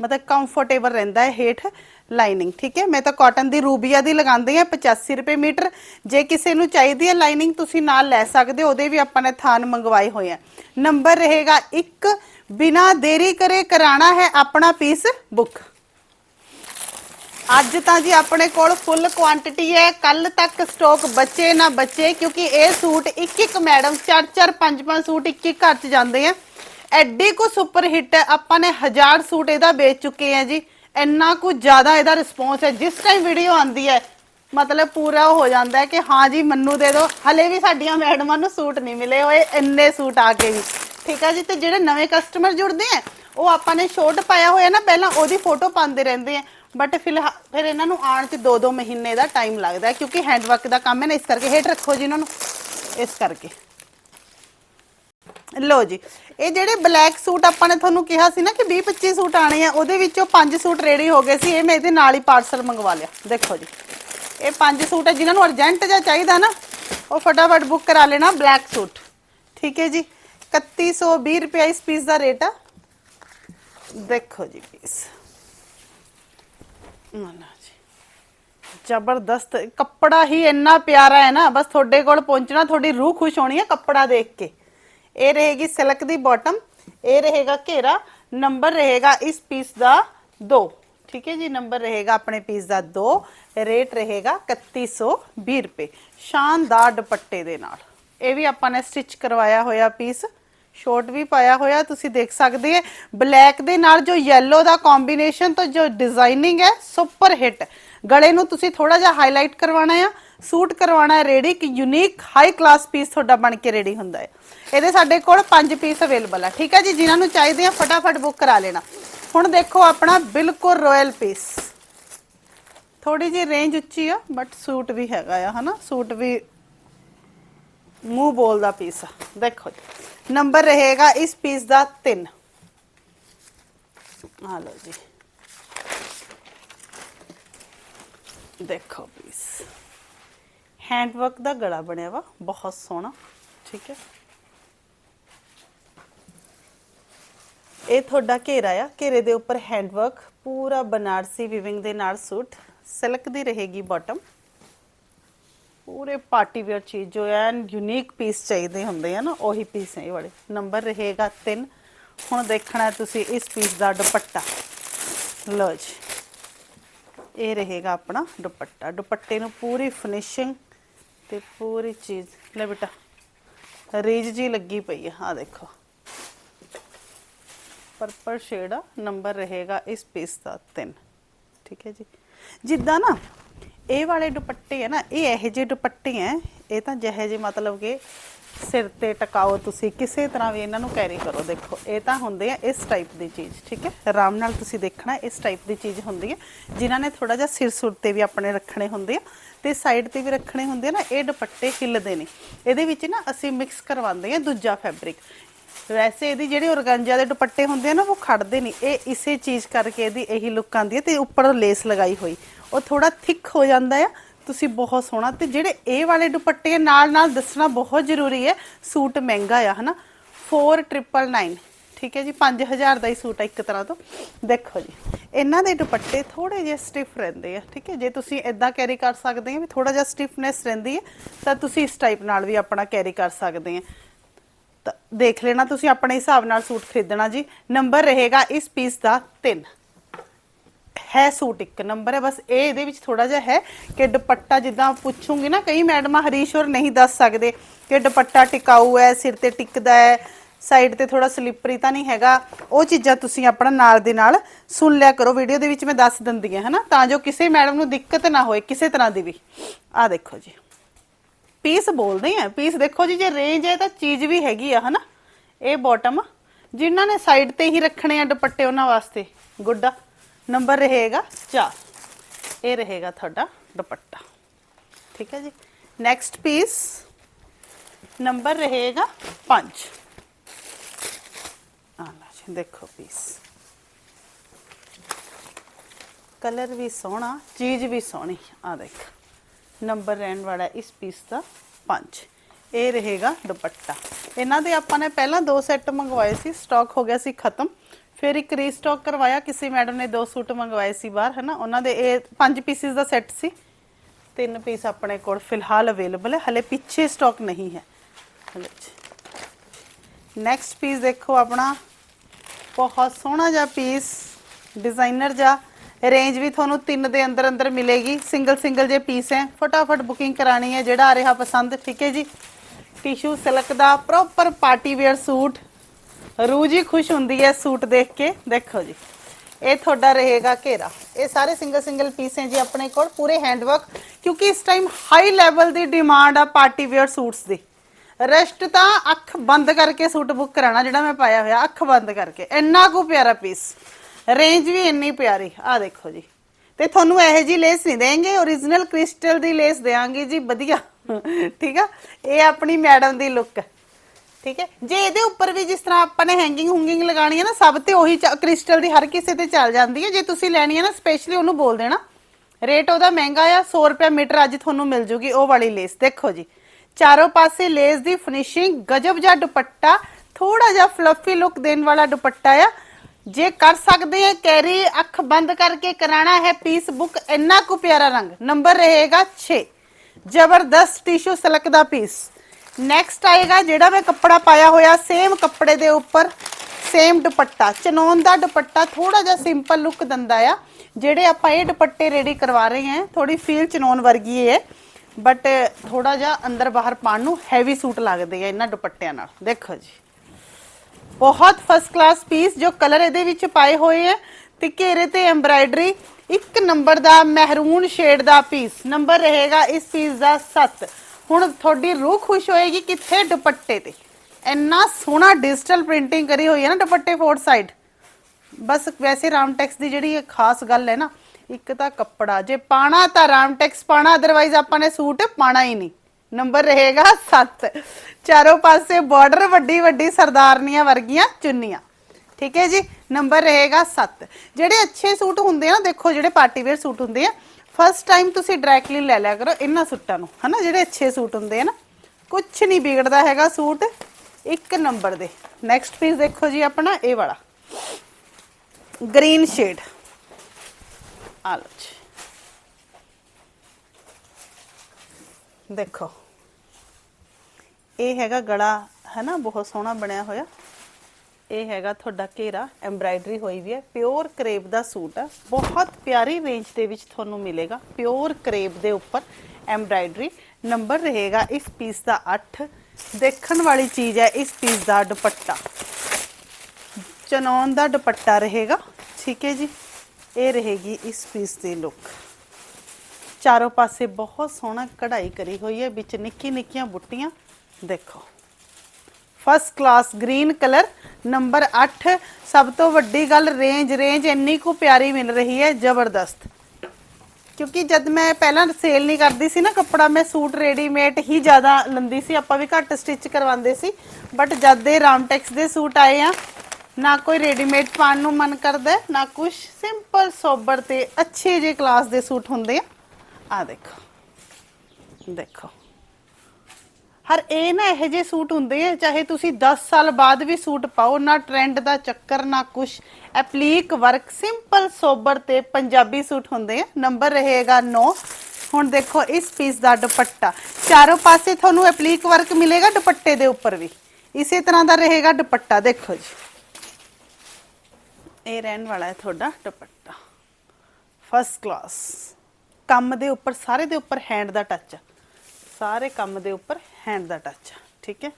ਮਤਲਬ ਕੰਫਰਟੇਬਲ ਰਹਿੰਦਾ ਹੈ ਹੇਠ ਲਾਈਨਿੰਗ, ਠੀਕ ਹੈ? ਮੈਂ ਤਾਂ ਕਾਟਨ ਦੀ ਰੂਬੀਆ ਦੀ ਲਗਾਉਂਦੀ ਹਾਂ 85 ਰੁਪਏ ਮੀਟਰ। ਜੇ ਕਿਸੇ ਨੂੰ ਚਾਹੀਦੀ ਹੈ ਲਾਈਨਿੰਗ, ਤੁਸੀਂ ਨਾਲ ਲੈ ਸਕਦੇ ਹੋ, ਉਹਦੇ ਵੀ ਆਪਾਂ ਨੇ ਥਾਨ ਮੰਗਵਾਏ ਹੋਏ ਆ। ਨੰਬਰ ਰਹੇਗਾ 1 ਬਿਨਾ ਦੇਰੀ ਕਰੇ ਕਰਾਣਾ ਹੈ ਆਪਣਾ ਪੀਸ ਬੁੱਕ ਅੱਜ ਤਾਂ ਜੀ ਆਪਣੇ ਕੋਲ ਫੁੱਲ ਕੁਆਂਟੀਟੀ ਹੈ। ਕੱਲ ਤੱਕ ਸਟਾਕ ਬਚੇ ਨਾ ਬਚੇ, ਕਿਉਂਕਿ ਇਹ ਸੂਟ ਇੱਕ ਇੱਕ ਮੈਡਮ ਚਾਰ ਚਾਰ ਪੰਜ ਪੰਜ ਸੂਟ ਇੱਕ ਇੱਕ ਘਰ ਚ ਜਾਂਦੇ ਆ। ਐਡੀ ਕੋ ਸੁਪਰ ਹਿੱਟ ਹੈ। ਆਪਾਂ ਨੇ ਹਜ਼ਾਰ ਸੂਟ ਇਹਦਾ ਵੇਚ ਚੁੱਕੇ ਆ ਜੀ। ਇੰਨਾ ਕੁ ਜ਼ਿਆਦਾ ਇਹਦਾ ਰਿਸਪੌਂਸ ਹੈ। ਜਿਸ ਟਾਈਮ ਵੀਡੀਓ ਆਂਦੀ ਹੈ, ਮਤਲਬ ਪੂਰਾ ਹੋ ਜਾਂਦਾ ਹੈ ਕਿ ਹਾਂ ਜੀ, ਮੰਨੂ ਦੇ ਦਿਓ। ਹਲੇ ਵੀ ਸਾਡੀਆਂ ਮੈਡਮਾਂ ਨੂੰ ਸੂਟ ਨਹੀਂ ਮਿਲੇ ਹੋਏ। ਇੰਨੇ ਸੂਟ ਆ ਕੇ ਵੀ ਠੀਕ ਆ ਜੀ? ਤੇ ਜਿਹੜੇ ਨਵੇਂ ਕਸਟਮਰ ਜੁੜਦੇ ਆ ਉਹ ਆਪਾਂ ਨੇ ਸ਼ੋਟ ਪਾਇਆ ਹੋਇਆ ਨਾ, ਪਹਿਲਾਂ ਉਹਦੀ ਫੋਟੋ ਪਾਉਂਦੇ ਰਹਿੰਦੇ ਆ। ਬਟ ਫਿਲਹਾਲ ਫਿਰ ਇਹਨਾਂ ਨੂੰ ਆਉਣ 'ਚ 2-2 ਮਹੀਨੇ ਦਾ ਟਾਈਮ ਲੱਗਦਾ ਹੈ ਕਿਉਂਕਿ ਹੈਂਡਵਰਕ ਦਾ ਕੰਮ ਹੈ ਨਾ, ਇਸ ਕਰਕੇ ਹੇਠ ਰੱਖੋ ਜੀ ਇਹਨਾਂ ਨੂੰ, ਇਸ ਕਰਕੇ। ਲੋ ਜੀ, ਇਹ ਜਿਹੜੇ ਬਲੈਕ ਸੂਟ ਆਪਾਂ ਨੇ ਤੁਹਾਨੂੰ ਕਿਹਾ ਸੀ ਨਾ ਕਿ 20 25 ਸੂਟ ਆਣੇ ਆ, ਉਹਦੇ ਵਿੱਚੋਂ ਪੰਜ ਸੂਟ ਰੈਡੀ ਹੋ ਗਏ ਸੀ, ਇਹ ਮੈਂ ਇਹਦੇ ਨਾਲ ਹੀ ਪਾਰਸਲ ਮੰਗਵਾ ਲਿਆ। ਦੇਖੋ ਜੀ, ਇਹ ਪੰਜ ਸੂਟ ਹੈ ਜਿਨ੍ਹਾਂ ਨੂੰ ਅਰਜੈਂਟ ਜਾਂ ਚਾਹੀਦਾ ਨਾ, ਉਹ ਫਟਾਫਟ ਬੁੱਕ ਕਰਾ ਲੈਣਾ ਬਲੈਕ ਸੂਟ ਠੀਕ ਹੈ ਜੀ 3120 ਰੁਪਏ ਇਸ ਪੀਸ ਦਾ ਰੇਟ ਆ। ਦੇਖੋ ਜੀ ਪੀਸ। ਨਾ ਜੀ। ਜ਼ਬਰਦਸਤ। ਕੱਪੜਾ ਹੀ ਇੰਨਾ ਪਿਆਰਾ ਹੈ ਨਾ, ਬਸ ਤੁਹਾਡੇ ਕੋਲ ਪਹੁੰਚਣਾ, ਤੁਹਾਡੀ ਰੂਹ ਖੁਸ਼ ਹੋਣੀ ਹੈ ਕੱਪੜਾ ਦੇਖ ਕੇ। ਇਹ ਰਹੇਗੀ ਸਿਲਕ ਦੀ ਬਾਟਮ ਇਹ ਰਹੇਗਾ ਘੇਰਾ, ਨੰਬਰ ਰਹੇਗਾ ਇਸ ਪੀਸ ਦਾ 2 ਠੀਕ ਹੈ ਜੀ, ਨੰਬਰ ਰਹੇਗਾ ਆਪਣੇ ਪੀਸ ਦਾ 2 ਰੇਟ ਰਹੇਗਾ 3120 ਰੁਪਏ। ਸ਼ਾਨਦਾਰ ਦੁਪੱਟੇ ਦੇ ਨਾਲ। ਇਹ ਵੀ ਆਪਾਂ ਨੇ ਸਟਿਚ ਕਰਵਾਇਆ ਹੋਇਆ ਪੀਸ। ਸ਼ੋਰਟ ਵੀ ਪਾਇਆ ਹੋਇਆ, ਤੁਸੀਂ ਦੇਖ ਸਕਦੇ ਹੋ ਬਲੈਕ ਦੇ ਨਾਲ ਜੋ ਯੈਲੋ ਦਾ ਕੰਬੀਨੇਸ਼ਨ ਤੋਂ ਜੋ ਡਿਜ਼ਾਈਨਿੰਗ ਹੈ ਸੁਪਰ ਹਿੱਟ ਗਲੇ ਨੂੰ ਤੁਸੀਂ ਥੋੜਾ ਜਿਹਾ ਹਾਈਲਾਈਟ ਕਰਵਾਉਣਾ ਆ ਸੂਟ ਕਰਵਾਉਣਾ ਹੈ ਰੈਡੀ ਕਿ ਯੂਨੀਕ ਹਾਈ ਕਲਾਸ ਪੀਸ ਤੁਹਾਡਾ ਬਣ ਕੇ ਰੈਡੀ ਹੁੰਦਾ ਹੈ। ਇਹਦੇ ਸਾਡੇ ਕੋਲ 5 ਪੀਸ ਅਵੇਲੇਬਲ ਆ। ਠੀਕ ਹੈ ਜੀ, ਜਿਨ੍ਹਾਂ ਨੂੰ ਚਾਹੀਦੇ ਆ, ਫਟਾਫਟ ਬੁੱਕ ਕਰਾ ਲੈਣਾ। ਹੁਣ ਦੇਖੋ ਆਪਣਾ ਬਿਲਕੁਲ ਰਾਇਲ ਪੀਸ ਥੋੜੀ ਜਿਹੀ ਰੇਂਜ ਉੱਚੀ ਆ ਬਟ ਸੂਟ ਵੀ ਹੈਗਾ ਆ, ਹਨਾ? ਸੂਟ ਵੀ ਮੂੰਹ ਬੋਲਦਾ ਪੀਸ ਆ। ਦੇਖੋ ਜੀ। ਨੰਬਰ ਰਹੇਗਾ ਇਸ ਪੀਸ ਦਾ 3 ਆ ਲਓ ਜੀ। ਦੇਖੋ ਪੀਸ ਹੈਂਡਵਰਕ ਦਾ ਗਲਾ ਬਣਿਆ ਵਾ, ਬਹੁਤ ਸੋਹਣਾ, ਠੀਕ ਹੈ। ਇਹ ਤੁਹਾਡਾ ਘੇਰਾ ਆ, ਘੇਰੇ ਦੇ ਉੱਪਰ ਹੈਂਡਵਰਕ ਪੂਰਾ ਬਨਾਰਸੀ ਵਿਵਿੰਗ ਦੇ ਨਾਲ ਸੂਟ ਸਿਲਕ ਦੀ ਰਹੇਗੀ ਬਾਟਮ ਪੂਰੇ ਪਾਰਟੀ ਵੇਅਰ ਚੀਜ਼ ਜੋ ਐਨ ਯੂਨੀਕ ਪੀਸ ਚਾਹੀਦੇ ਹੁੰਦੇ ਆ ਨਾ, ਉਹੀ ਪੀਸ ਹੈ ਇਹ ਵਾਲੇ। ਨੰਬਰ ਰਹੇਗਾ 3 ਹੁਣ ਦੇਖਣਾ ਤੁਸੀਂ ਇਸ ਪੀਸ ਦਾ ਦੁਪੱਟਾ। ਲਓ ਜੀ। ਇਹ ਰਹੇਗਾ ਆਪਣਾ ਦੁਪੱਟਾ। ਦੁਪੱਟੇ ਨੂੰ ਪੂਰੀ ਫਿਨਿਸ਼ਿੰਗ ਤੇ ਪੂਰੀ ਚੀਜ਼। ਲੈ ਬੇਟਾ, ਰੀਜ ਜੀ ਲੱਗੀ ਪਈ ਆ। ਆ ਦੇਖੋ। ਪਰਪਲ ਸ਼ੇਡ ਆ। ਨੰਬਰ ਰਹੇਗਾ ਇਸ ਪੀਸ ਦਾ 3 ਠੀਕ ਹੈ ਜੀ। ਜਿੱਦਾਂ ਨਾ ਇਹ ਵਾਲੇ ਦੁਪੱਟੇ ਆ ਨਾ, ਇਹ ਇਹੋ ਜਿਹੇ ਦੁਪੱਟੇ ਆ, ਇਹ ਤਾਂ ਜਿਹੇ ਜਿਹੇ ਮਤਲਬ ਕਿ ਸਿਰ ਤੇ ਟਕਾਓ ਤੁਸੀਂ ਕਿਸੇ ਤਰ੍ਹਾਂ ਵੀ ਇਹਨਾਂ ਨੂੰ ਕੈਰੀ ਕਰੋ, ਦੇਖੋ, ਇਹ ਤਾਂ ਹੁੰਦੇ ਆ ਇਸ ਟਾਈਪ ਦੀ ਚੀਜ਼, ਠੀਕ ਹੈ? ਆਰਾਮ ਨਾਲ ਤੁਸੀਂ ਦੇਖਣਾ, ਇਸ ਟਾਈਪ ਦੀ ਚੀਜ਼ ਹੁੰਦੀ ਹੈ ਜਿਨ੍ਹਾਂ ਨੇ ਥੋੜਾ ਜਿਹਾ ਸਿਰ ਸੁਰ ਤੇ ਵੀ ਆਪਣੇ ਰੱਖਣੇ ਹੁੰਦੇ ਆ ਤੇ ਸਾਈਡ ਤੇ ਵੀ ਰੱਖਣੇ ਹੁੰਦੇ ਆ ਨਾ, ਇਹ ਦੁਪੱਟੇ ਹਿੱਲਦੇ ਨੇ। ਇਹਦੇ ਵਿੱਚ ਨਾ ਅਸੀਂ ਮਿਕਸ ਕਰਵਾਉਂਦੇ ਆ ਦੂਜਾ ਫੈਬਰਿਕ ਵੈਸੇ ਇਹਦੀ ਜਿਹੜੇ ਔਰਗੰਜਾ ਦੇ ਦੁਪੱਟੇ ਹੁੰਦੇ ਆ ਨਾ, ਉਹ ਖੜਦੇ ਨਹੀਂ, ਇਹ ਇਸੇ ਚੀਜ਼ ਕਰਕੇ ਇਹਦੀ ਇਹੀ ਲੁੱਕ ਆਉਂਦੀ ਹੈ ਤੇ ਉੱਪਰ ਲੇਸ ਲਗਾਈ ਹੋਈ। ਉਹ ਥੋੜਾ ਥਿਕ ਹੋ ਜਾਂਦਾ ਆ। ਤੁਸੀਂ ਬਹੁਤ ਸੋਹਣਾ ਤੇ ਜਿਹੜੇ ਇਹ ਵਾਲੇ ਦੁਪੱਟੇ ਆ, ਨਾਲ ਨਾਲ ਦੱਸਣਾ ਬਹੁਤ ਜ਼ਰੂਰੀ ਹੈ ਸੂਟ ਮਹਿੰਗਾ ਆ ਹਨਾ? 4999 ਠੀਕ ਹੈ ਜੀ? 5000 ਦਾ ਹੀ ਸੂਟ ਹੈ ਇੱਕ ਤਰ੍ਹਾਂ ਤੋਂ। ਦੇਖੋ ਜੀ ਇਹਨਾਂ ਦੇ ਦੁਪੱਟੇ ਥੋੜੇ ਜਿਹੇ ਸਟਿਫ ਰਹਿੰਦੇ ਆ ਠੀਕ ਹੈ? ਜੇ ਤੁਸੀਂ ਇਦਾਂ ਕੈਰੀ ਕਰ ਸਕਦੇ ਆ ਵੀ ਥੋੜਾ ਜਿਹਾ ਸਟਿਫਨੈਸ ਰਹਿੰਦੀ ਹੈ ਤਾਂ ਤੁਸੀਂ ਇਸ ਟਾਈਪ ਨਾਲ ਵੀ ਆਪਣਾ ਕੈਰੀ ਕਰ ਸਕਦੇ ਆ। ਤਾਂ ਦੇਖ ਲੈਣਾ ਤੁਸੀਂ ਆਪਣੇ ਹਿਸਾਬ ਨਾਲ ਸੂਟ ਖਰੀਦਣਾ ਜੀ। ਨੰਬਰ ਰਹੇਗਾ ਇਸ ਪੀਸ ਦਾ 3 ਹੈ ਸੂਟ ਇੱਕ ਨੰਬਰ ਹੈ, ਬਸ ਇਹ ਇਹਦੇ ਵਿੱਚ ਥੋੜਾ ਜਿਹਾ ਹੈ ਕਿ ਦੁਪੱਟਾ ਜਿੱਦਾਂ ਪੁੱਛੂਗੀ ਨਾ, ਕਈ ਮੈਡਮਾਂ ਹਰੀਸ਼ਵਰ ਨਹੀਂ ਦੱਸ ਸਕਦੇ ਕਿ ਦੁਪੱਟਾ ਟਿਕਾਊ ਹੈ, ਸਿਰ ਤੇ ਟਿਕਦਾ ਹੈ ਸਾਈਡ ਤੇ ਥੋੜਾ ਸਲਿੱਪਰੀ ਤਾਂ ਨਹੀਂ ਹੈਗਾ। ਉਹ ਚੀਜ਼ਾਂ ਤੁਸੀਂ ਆਪਣਾ ਨਾਲ ਦੇ ਨਾਲ ਸੁਣ ਲਿਆ ਕਰੋ। ਵੀਡੀਓ ਦੇ ਵਿੱਚ ਮੈਂ ਦੱਸ ਦਿੰਦੀ ਹਾਂ, ਹਨਾ? ਤਾਂ ਜੋ ਕਿਸੇ ਮੈਡਮ ਨੂੰ ਦਿੱਕਤ ਨਾ ਹੋਏ, ਕਿਸੇ ਤਰ੍ਹਾਂ ਦੀ ਵੀ। ਆਹ ਦੇਖੋ ਜੀ। ਪੀਸ ਬੋਲਦੇ ਆ ਪੀਸ ਦੇਖੋ ਜੀ, ਜੇ ਰੇਂਜ ਹੈ ਤਾਂ ਚੀਜ਼ ਵੀ ਹੈਗੀ ਆ, ਹਨਾ? ਇਹ ਬਾਟਮ ਜਿਨ੍ਹਾਂ ਨੇ ਸਾਈਡ ਤੇ ਹੀ ਰੱਖਣੇ ਆ ਦੁਪੱਟੇ ਉਹਨਾਂ ਵਾਸਤੇ, ਗੁੱਡਾ। ਨੰਬਰ ਰਹੇਗਾ 4 ਇਹ ਰਹੇਗਾ ਤੁਹਾਡਾ ਦੁਪੱਟਾ। ਠੀਕ ਹੈ ਜੀ। ਨੈਕਸਟ ਪੀਸ ਨੰਬਰ ਰਹੇਗਾ 5 ਆ ਜੀ, ਦੇਖੋ ਪੀਸ ਕਲਰ ਵੀ ਸੋਹਣਾ, ਚੀਜ਼ ਵੀ ਸੋਹਣੀ। ਆ ਦੇਖ, ਨੰਬਰ ਰਹਿਣ ਵਾਲਾ ਇਸ ਪੀਸ ਦਾ 5 ਇਹ ਰਹੇਗਾ ਦੁਪੱਟਾ। ਇਹਨਾਂ ਦੇ ਆਪਾਂ ਨੇ ਪਹਿਲਾਂ ਦੋ ਸੈੱਟ ਮੰਗਵਾਏ ਸੀ ਸਟਾਕ ਹੋ ਗਿਆ ਸੀ ਖਤਮ। ਫਿਰ ਇੱਕ ਰੀਸਟਾਕ ਕਰਵਾਇਆ, ਕਿਸੇ ਮੈਡਮ ਨੇ ਦੋ ਸੂਟ ਮੰਗਵਾਏ ਸੀ ਬਾਹਰ, ਹਨਾ? ਉਹਨਾਂ ਦੇ ਇਹ ਪੰਜ ਪੀਸਿਸ ਦਾ ਸੈੱਟ ਸੀ। ਤਿੰਨ ਪੀਸ ਆਪਣੇ ਕੋਲ ਫਿਲਹਾਲ ਅਵੇਲੇਬਲ ਹੈ, ਹਲੇ ਪਿੱਛੇ ਸਟਾਕ ਨਹੀਂ ਹੈ। ਹਲੇ ਨੈਕਸਟ ਪੀਸ ਦੇਖੋ ਆਪਣਾ। ਬਹੁਤ ਸੋਹਣਾ ਜਿਹਾ ਪੀਸ ਡਿਜ਼ਾਈਨਰ ਜਿਹਾ। ਰੇਂਜ ਵੀ ਤੁਹਾਨੂੰ ਤਿੰਨ ਦੇ ਅੰਦਰ ਅੰਦਰ ਮਿਲੇਗੀ। ਸਿੰਗਲ ਸਿੰਗਲ ਜੇ ਪੀਸ ਹੈ, ਫਟਾਫਟ ਬੁਕਿੰਗ ਕਰਾਣੀ ਹੈ, ਜਿਹੜਾ ਆ ਰਿਹਾ ਪਸੰਦ, ਠੀਕ ਹੈ ਜੀ? ਟਿਸ਼ੂ ਸਿਲਕ ਦਾ ਪ੍ਰੋਪਰ ਪਾਰਟੀ ਵੇਅਰ ਸੂਟ। ਰੂਹ ਜੀ ਖੁਸ਼ ਹੁੰਦੀ ਹੈ ਸੂਟ ਦੇਖ ਕੇ। ਦੇਖੋ ਜੀ। ਇਹ ਤੁਹਾਡਾ ਰਹੇਗਾ ਘੇਰਾ। ਇਹ ਸਾਰੇ ਸਿੰਗਲ ਸਿੰਗਲ ਪੀਸ ਹੈ ਜੀ ਆਪਣੇ ਕੋਲ ਪੂਰੇ ਹੈਂਡਵਰਕ ਕਿਉਂਕਿ ਇਸ ਟਾਈਮ ਹਾਈ ਲੈਵਲ ਦੀ ਡਿਮਾਂਡ ਆ ਪਾਰਟੀ ਵੇਅਰ ਸੂਟਸ ਦੀ। ਰੈਸਟ ਤਾਂ ਅੱਖ ਬੰਦ ਕਰਕੇ ਸੂਟ ਬੁੱਕ ਕਰਾਣਾ ਜਿਹੜਾ ਮੈਂ ਪਾਇਆ ਹੋਇਆ, ਅੱਖ ਬੰਦ ਕਰਕੇ। ਇੰਨਾ ਕੁ ਪਿਆਰਾ ਪੀਸ ਰੇਂਜ ਵੀ ਇੰਨੀ ਪਿਆਰੀ। ਆ ਦੇਖੋ ਜੀ। ਤੇ ਤੁਹਾਨੂੰ ਇਹੋ ਜੀ ਲੇਸ ਨਹੀਂ ਦੇਣਗੇ origignal ਕ੍ਰਿਸਟਲ ਦੀ ਲੇਸ ਦੇਾਂਗੇ ਜੀ, ਵਧੀਆ। ਠੀਕ ਆ? ਇਹ ਆਪਣੀ ਮੈਡਮ ਦੀ ਲੁੱਕ ਹੈ ਠੀਕ ਹੈ? ਜੇ ਇਹਦੇ ਉੱਪਰ ਵੀ ਜਿਸ ਤਰ੍ਹਾਂ ਆਪਾਂ ਨੇ ਹੈਂਗਿੰਗ ਹੁੰਗਿੰਗ ਲਗਾਣੀ ਹੈ ਨਾ, ਸਭ ਤੇ ਉਹੀ ਕ੍ਰਿਸਟਲ ਦੀ ਹਰ ਕਿਸੇ ਤੇ ਚੱਲ ਜਾਂਦੀ ਹੈ। ਜੇ ਤੁਸੀਂ ਲੈਣੀ ਹੈ ਨਾ ਸਪੈਸ਼ਲੀ ਉਹਨੂੰ ਬੋਲ ਦੇਣਾ। ਰੇਟ ਉਹਦਾ ਮਹਿੰਗਾ ਆ 100 ਰੁਪਏ ਮੀਟਰ ਅੱਜ ਤੁਹਾਨੂੰ ਮਿਲ ਜੂਗੀ, ਉਹ ਵਾਲੀ ਲੇਸ ਦੇਖੋ ਜੀ, ਚਾਰੋਂ ਪਾਸੇ ਲੇਸ ਦੀ ਫਿਨਿਸ਼ਿੰਗ ਗਜਬ ਜਿਹਾ ਦੁਪੱਟਾ ਥੋੜਾ ਜਿਹਾ ਫਲਫੀ ਲੁੱਕ ਦੇਣ ਵਾਲਾ ਦੁਪੱਟਾ ਆ। ਜੇ ਕਰ ਸਕਦੇ ਆ ਕੈਰੀ ਅੱਖ ਬੰਦ ਕਰਕੇ ਕਰਾਣਾ ਹੈ ਪੀਸ ਬੁੱਕ ਇੰਨਾ ਕੁ ਪਿਆਰਾ ਰੰਗ। ਨੰਬਰ ਰਹੇਗਾ 6 ਜ਼ਬਰਦਸਤ ਟਿਸ਼ੂ ਸਿਲਕ ਦਾ ਪੀਸ ਨੈਕਸਟ ਆਏਗਾ ਜਿਹੜਾ ਮੈਂ ਕੱਪੜਾ ਪਾਇਆ ਹੋਇਆ ਸੇਮ ਕੱਪੜੇ ਦੇ ਉੱਪਰ ਸੇਮ ਦੁਪੱਟਾ। ਚਨੌਨ ਦਾ ਦੁਪੱਟਾ ਥੋੜਾ ਜਿਹਾ ਸਿੰਪਲ ਲੁੱਕ ਦਿੰਦਾ ਆ। ਜਿਹੜੇ ਆਪਾਂ ਇਹ ਦੁਪੱਟੇ ਰੈਡੀ ਕਰਵਾ ਰਹੇ ਹਾਂ ਥੋੜੀ ਫੀਲ ਚਨੌਨ ਵਰਗੀ ਹੈ। ਬਟ ਥੋੜਾ ਜਿਹਾ ਅੰਦਰ ਬਾਹਰ ਪਾਣ ਨੂੰ ਹੈਵੀ ਸੂਟ ਲੱਗਦੇ ਆ ਇਹਨਾਂ ਦੁਪੱਟਿਆਂ ਨਾਲ। ਦੇਖੋ ਜੀ। ਬਹੁਤ ਫਸਟ ਕਲਾਸ ਪੀਸ ਜੋ ਕਲਰ ਇਹਦੇ ਵਿੱਚ ਪਾਏ ਹੋਏ ਹੈ ਤੇ ਘੇਰੇ ਤੇ ਐਮਬਰਾਇਡਰੀ ਇੱਕ ਨੰਬਰ ਦਾ ਮਹਿਰੂਨ ਸ਼ੇਡ ਦਾ ਪੀਸ ਨੰਬਰ ਰਹੇਗਾ ਇਸ ਪੀਸ ਦਾ 7 ਹੁਣ ਤੁਹਾਡੀ ਰੂਹ ਖੁਸ਼ ਹੋਏਗੀ ਕਿੱਥੇ ਦੁਪੱਟੇ ਤੇ। ਇੰਨਾ ਸੋਹਣਾ ਡਿਜੀਟਲ ਪ੍ਰਿੰਟਿੰਗ ਕਰੀ ਹੋਈ ਹੈ ਨਾ ਦੁਪੱਟੇ ਫੋਰ ਸਾਈਡ ਬਸ ਵੈਸੇ ਰਾਮਟੈਕਸ ਦੀ ਜਿਹੜੀ ਖਾਸ ਗੱਲ ਹੈ ਨਾ, ਇੱਕ ਤਾਂ ਕੱਪੜਾ। ਜੇ ਪਾਣਾ ਤਾਂ ਰਾਮਟੈਕਸ ਪਾਣਾ ਅਦਰਵਾਈਜ਼ ਆਪਾਂ ਨੇ ਸੂਟ ਪਾਣਾ ਹੀ ਨਹੀਂ। ਨੰਬਰ ਰਹੇਗਾ 7 ਚਾਰੋਂ ਪਾਸੇ ਬਾਰਡਰ ਵੱਡੀ ਵੱਡੀ ਸਰਦਾਰਨੀਆਂ ਵਰਗੀਆਂ ਚੁੰਨੀਆਂ। ਠੀਕ ਹੈ ਜੀ? ਨੰਬਰ ਰਹੇਗਾ 7 ਜਿਹੜੇ ਅੱਛੇ ਸੂਟ ਹੁੰਦੇ ਆ ਨਾ, ਦੇਖੋ ਜਿਹੜੇ ਪਾਰਟੀ ਵੇਅਰ ਸੂਟ ਹੁੰਦੇ ਆ ਫਸਟ ਟਾਈਮ ਤੁਸੀਂ ਡਾਇਰੈਕਟਲੀ ਲੈ ਲਿਆ ਕਰੋ ਇਹਨਾਂ ਸੂਟਾਂ ਨੂੰ, ਹਨਾ? ਜਿਹੜੇ ਅੱਛੇ ਸੂਟ ਹੁੰਦੇ ਆ ਨਾ ਕੁਝ ਨਹੀਂ ਵਿਗੜਦਾ ਹੈਗਾ ਸੂਟ, ਇੱਕ ਨੰਬਰ ਦੇ। ਨੈਕਸਟ ਪੀਸ ਦੇਖੋ ਜੀ ਆਪਣਾ, ਇਹ ਵਾਲਾ। ਗ੍ਰੀਨ ਸ਼ੇਡ ਆ ਲਓ ਜੀ। ਦੇਖੋ। ਇਹ ਹੈਗਾ ਗਲਾ ਹੈ ਨਾ ਬਹੁਤ ਸੋਹਣਾ ਬਣਿਆ ਹੋਇਆ। ਇਹ ਹੈਗਾ ਤੁਹਾਡਾ ਘੇਰਾ ਐਮਬਰਾਇਡਰੀ ਹੋਈ ਵੀ ਹੈ। ਪਿਓਰ ਕਰੇਪ ਦਾ ਸੂਟ ਆ। ਬਹੁਤ ਪਿਆਰੀ ਰੇਂਜ ਦੇ ਵਿੱਚ ਤੁਹਾਨੂੰ ਮਿਲੇਗਾ। ਪਿਓਰ ਕਰੇਪ ਦੇ ਉੱਪਰ ਐਮਬਰਾਇਡਰੀ ਨੰਬਰ ਰਹੇਗਾ ਇਸ ਪੀਸ ਦਾ 8 ਦੇਖਣ ਵਾਲੀ ਚੀਜ਼ ਹੈ ਇਸ ਪੀਸ ਦਾ ਦੁਪੱਟਾ। ਚਨੌਨ ਦਾ ਦੁਪੱਟਾ ਰਹੇਗਾ। ਠੀਕ ਹੈ ਜੀ। ਇਹ ਰਹੇਗੀ ਇਸ ਪੀਸ ਦੀ ਲੁੱਕ ਚਾਰੋਂ ਪਾਸੇ ਬਹੁਤ ਸੋਹਣਾ ਕਢਾਈ ਕਰੀ ਹੋਈ ਹੈ। ਵਿੱਚ ਨਿੱਕੀ ਨਿੱਕੀਆਂ ਬੁੱਟੀਆਂ। ਦੇਖੋ। First class green colour number 8 ਸਭ ਤੋਂ ਵੱਡੀ ਗੱਲ ਰੇਂਜ ਰੇਂਜ ਇੰਨੀ ਕੁ ਪਿਆਰੀ ਮਿਲ ਰਹੀ ਹੈ, ਜ਼ਬਰਦਸਤ। ਕਿਉਂਕਿ ਜਦ ਮੈਂ ਪਹਿਲਾਂ ਸੇਲ ਨਹੀਂ ਕਰਦੀ ਸੀ ਨਾ ਕੱਪੜਾ, ਮੈਂ ਸੂਟ ਰੈਡੀਮੇਡ ਹੀ ਜ਼ਿਆਦਾ ਲੰਦੀ ਸੀ। ਆਪਾਂ ਵੀ ਘੱਟ ਸਟਿਚ ਕਰਵਾਉਂਦੇ ਸੀ। ਬਟ ਜਦ ਦੇ ਰਾਮਟੈਕਸ ਦੇ ਸੂਟ ਆਏ ਆ, ਨਾ ਕੋਈ ਰੈਡੀਮੇਡ ਪਾਉਣ ਨੂੰ ਮਨ ਕਰਦਾ, ਨਾ ਕੁਝ ਸਿੰਪਲ ਸੋਬਰ ਤੇ ਅੱਛੇ ਜਿਹੇ ਕਲਾਸ ਦੇ ਸੂਟ ਹੁੰਦੇ ਆ। ਆ ਦੇਖੋ। ਦੇਖੋ। ਹਰ ਇਹ ਨਾ ਇਹੋ ਜਿਹੇ ਸੂਟ ਹੁੰਦੇ ਆ, ਚਾਹੇ ਤੁਸੀਂ 10 ਸਾਲ ਬਾਅਦ ਵੀ ਸੂਟ ਪਾਓ, ਨਾ ਟ੍ਰੈਂਡ ਦਾ ਚੱਕਰ, ਨਾ ਕੁਛ। ਐਪਲੀਕ ਵਰਕ ਸਿੰਪਲ ਸੋਬਰ ਤੇ ਪੰਜਾਬੀ ਸੂਟ ਹੁੰਦੇ ਆ। ਨੰਬਰ ਰਹੇਗਾ 9 ਹੁਣ ਦੇਖੋ ਇਸ ਪੀਸ ਦਾ ਦੁਪੱਟਾ। ਚਾਰੋਂ ਪਾਸੇ ਤੁਹਾਨੂੰ ਐਪਲੀਕ ਵਰਕ ਮਿਲੇਗਾ ਦੁਪੱਟੇ ਦੇ ਉੱਪਰ ਵੀ। ਇਸੇ ਤਰ੍ਹਾਂ ਦਾ ਰਹੇਗਾ ਦੁਪੱਟਾ, ਦੇਖੋ ਜੀ। ਇਹ ਰਹਿਣ ਵਾਲਾ ਹੈ ਤੁਹਾਡਾ ਦੁਪੱਟਾ। ਫਸਟ ਕਲਾਸ ਕੰਮ ਦੇ ਉੱਪਰ, ਸਾਰੇ ਦੇ ਉੱਪਰ ਹੈਂਡ ਦਾ ਟੱਚ ਆ। ਸਾਰੇ ਕੰਮ ਦੇ ਉੱਪਰ ਹੈਂਡ ਦਾ ਟੱਚ ਠੀਕ ਹੈ?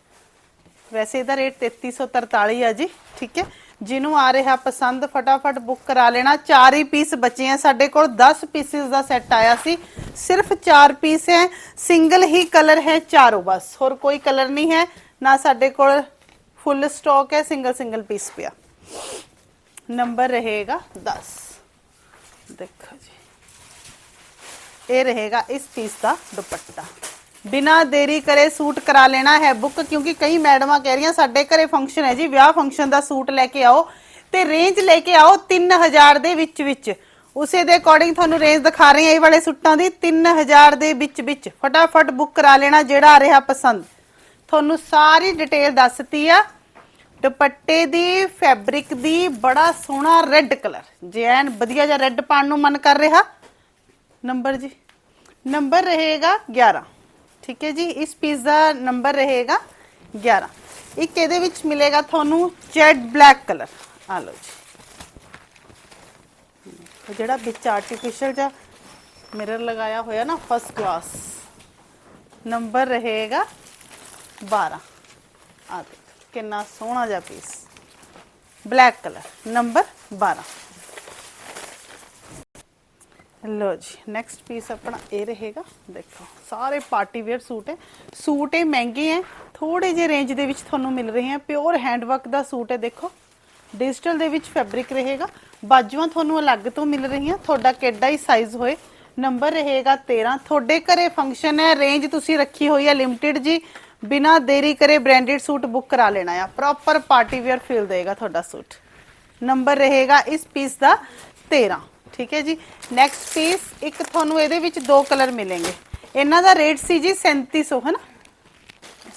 ਵੈਸੇ ਇਹਦਾ ਰੇਟ 3343 ਆ ਜੀ, ਠੀਕ ਹੈ? ਜਿਹਨੂੰ ਆ ਰਿਹਾ ਪਸੰਦ, ਫਟਾਫਟ ਬੁੱਕ ਕਰਾ ਲੈਣਾ। ਚਾਰ ਹੀ ਪੀਸ ਬਚੇ ਆ ਸਾਡੇ ਕੋਲ 10 ਪੀਸਿਸ ਦਾ ਸੈੱਟ ਆਇਆ ਸੀ। ਸਿਰਫ ਚਾਰ ਪੀਸ ਹੈ ਸਿੰਗਲ ਹੀ ਕਲਰ ਹੈ, ਚਾਰੋਂ ਬਸ। ਹੋਰ ਕੋਈ ਕਲਰ ਨਹੀਂ ਹੈ, ਨਾ ਸਾਡੇ ਕੋਲ ਫੁੱਲ ਸਟਾਕ ਹੈ ਸਿੰਗਲ ਸਿੰਗਲ ਪੀਸ ਪਿਆ। ਨੰਬਰ ਰਹੇਗਾ 10 ਦੇਖੋ ਜੀ। ਇਹ ਰਹੇਗਾ ਇਸ ਪੀਸ ਦਾ ਦੁਪੱਟਾ। ਬਿਨਾ ਦੇਰੀ ਕਰੇ ਸੂਟ ਕਰਾ ਲੈਣਾ ਹੈ ਬੁੱਕ, ਕਿਉਂਕਿ ਕਈ ਮੈਡਮਾਂ ਕਹਿ ਰਹੀਆਂ, ਸਾਡੇ ਘਰੇ ਫੰਕਸ਼ਨ ਹੈ ਜੀ, ਵਿਆਹ ਫੰਕਸ਼ਨ ਦਾ ਸੂਟ ਲੈ ਕੇ ਆਓ ਤੇ ਰੇਂਜ ਲੈ ਕੇ ਆਓ 3000 ਦੇ ਵਿੱਚ ਵਿੱਚ। ਉਸੇ ਦੇ ਅਕੋਰਡਿੰਗ ਤੁਹਾਨੂੰ ਰੇਂਜ ਦਿਖਾ ਰਹੇ ਹਾਂ, ਇਹ ਵਾਲੇ ਸੂਟਾਂ ਦੀ 3000 ਦੇ ਵਿੱਚ ਵਿੱਚ। ਫਟਾਫਟ ਬੁੱਕ ਕਰਾ ਲੈਣਾ ਜਿਹੜਾ ਆ ਰਿਹਾ ਪਸੰਦ। ਤੁਹਾਨੂੰ ਸਾਰੀ ਡਿਟੇਲ ਦੱਸਤੀ ਆ। ਦੁਪੱਟੇ ਦੀ ਫੈਬਰਿਕ ਦੀ, ਬੜਾ ਸੋਹਣਾ ਰੈੱਡ ਕਲਰ ਜੇ ਐਨ ਵਧੀਆ ਜਿਹਾ ਰੈੱਡ ਪਾਣ ਨੂੰ ਮਨ ਕਰ ਰਿਹਾ। ਨੰਬਰ ਜੀ। ਨੰਬਰ ਰਹੇਗਾ 11 ਠੀਕ ਹੈ ਜੀ, ਇਸ ਪੀਸ ਦਾ ਨੰਬਰ ਰਹੇਗਾ 11 ਇੱਕ ਇਹਦੇ ਵਿੱਚ ਮਿਲੇਗਾ ਤੁਹਾਨੂੰ ਜੈਡ ਬਲੈਕ ਕਲਰ ਆ ਲਓ ਜੀ। ਇਹ ਜਿਹੜਾ ਵਿੱਚ ਆਰਟੀਫੀਸ਼ੀਅਲ ਜਿਹਾ ਮਿਰਰ ਲਗਾਇਆ ਹੋਇਆ ਨਾ ਫਸਟ ਕਲਾਸ ਨੰਬਰ ਰਹੇਗਾ 12 ਆ ਦੇਖੋ, ਕਿੰਨਾ ਸੋਹਣਾ ਜਿਹਾ ਪੀਸ ਬਲੈਕ ਕਲਰ ਨੰਬਰ 12 ਲੋ ਜੀ ਨੈਕਸਟ ਪੀਸ ਆਪਣਾ ਇਹ ਰਹੇਗਾ, ਦੇਖੋ, ਸਾਰੇ ਪਾਰਟੀ ਵੇਅਰ ਸੂਟ ਹੈ। ਸੂਟ ਇਹ ਮਹਿੰਗੇ ਹੈ ਥੋੜੇ ਜਿਹੇ ਰੇਂਜ ਦੇ ਵਿੱਚ ਤੁਹਾਨੂੰ ਮਿਲ ਰਹੇ ਹੈ। ਪਿਓਰ ਹੈਂਡਵਰਕ ਦਾ ਸੂਟ ਹੈ, ਦੇਖੋ ਡਿਜੀਟਲ ਦੇ ਵਿੱਚ ਫੈਬਰਿਕ ਰਹੇਗਾ। ਬਾਜੂਆਂ ਤੁਹਾਨੂੰ ਅਲੱਗ ਤੋਂ ਮਿਲ ਰਹੀਆਂ, ਤੁਹਾਡਾ ਕਿੱਡਾ ਹੀ ਸਾਈਜ਼ ਹੋਏ। ਨੰਬਰ ਰਹੇਗਾ 13 ਤੁਹਾਡੇ ਘਰੇ ਫੰਕਸ਼ਨ ਹੈ ਰੇਂਜ ਤੁਸੀਂ ਰੱਖੀ ਹੋਈ ਹੈ ਲਿਮਟਿਡ ਜੀ। ਬਿਨਾ ਦੇਰੀ ਕਰੇ ਬ੍ਰਾਂਡਡ ਸੂਟ ਬੁੱਕ ਕਰਾ ਲੈਣਾ ਆ ਪ੍ਰੋਪਰ ਪਾਰਟੀ ਵੇਅਰ ਫੀਲ ਦੇਗਾ ਤੁਹਾਡਾ ਸੂਟ। ਨੰਬਰ ਰਹੇਗਾ ਇਸ ਪੀਸ ਦਾ 13 ਠੀਕ ਹੈ ਜੀ। ਨੈਕਸਟ ਪੀਸ ਇੱਕ ਤੁਹਾਨੂੰ ਇਹਦੇ ਵਿੱਚ ਦੋ ਕਲਰ ਮਿਲਣਗੇ। ਇਹਨਾਂ ਦਾ ਰੇਟ ਸੀ ਜੀ 3700 ਹੈ ਨਾ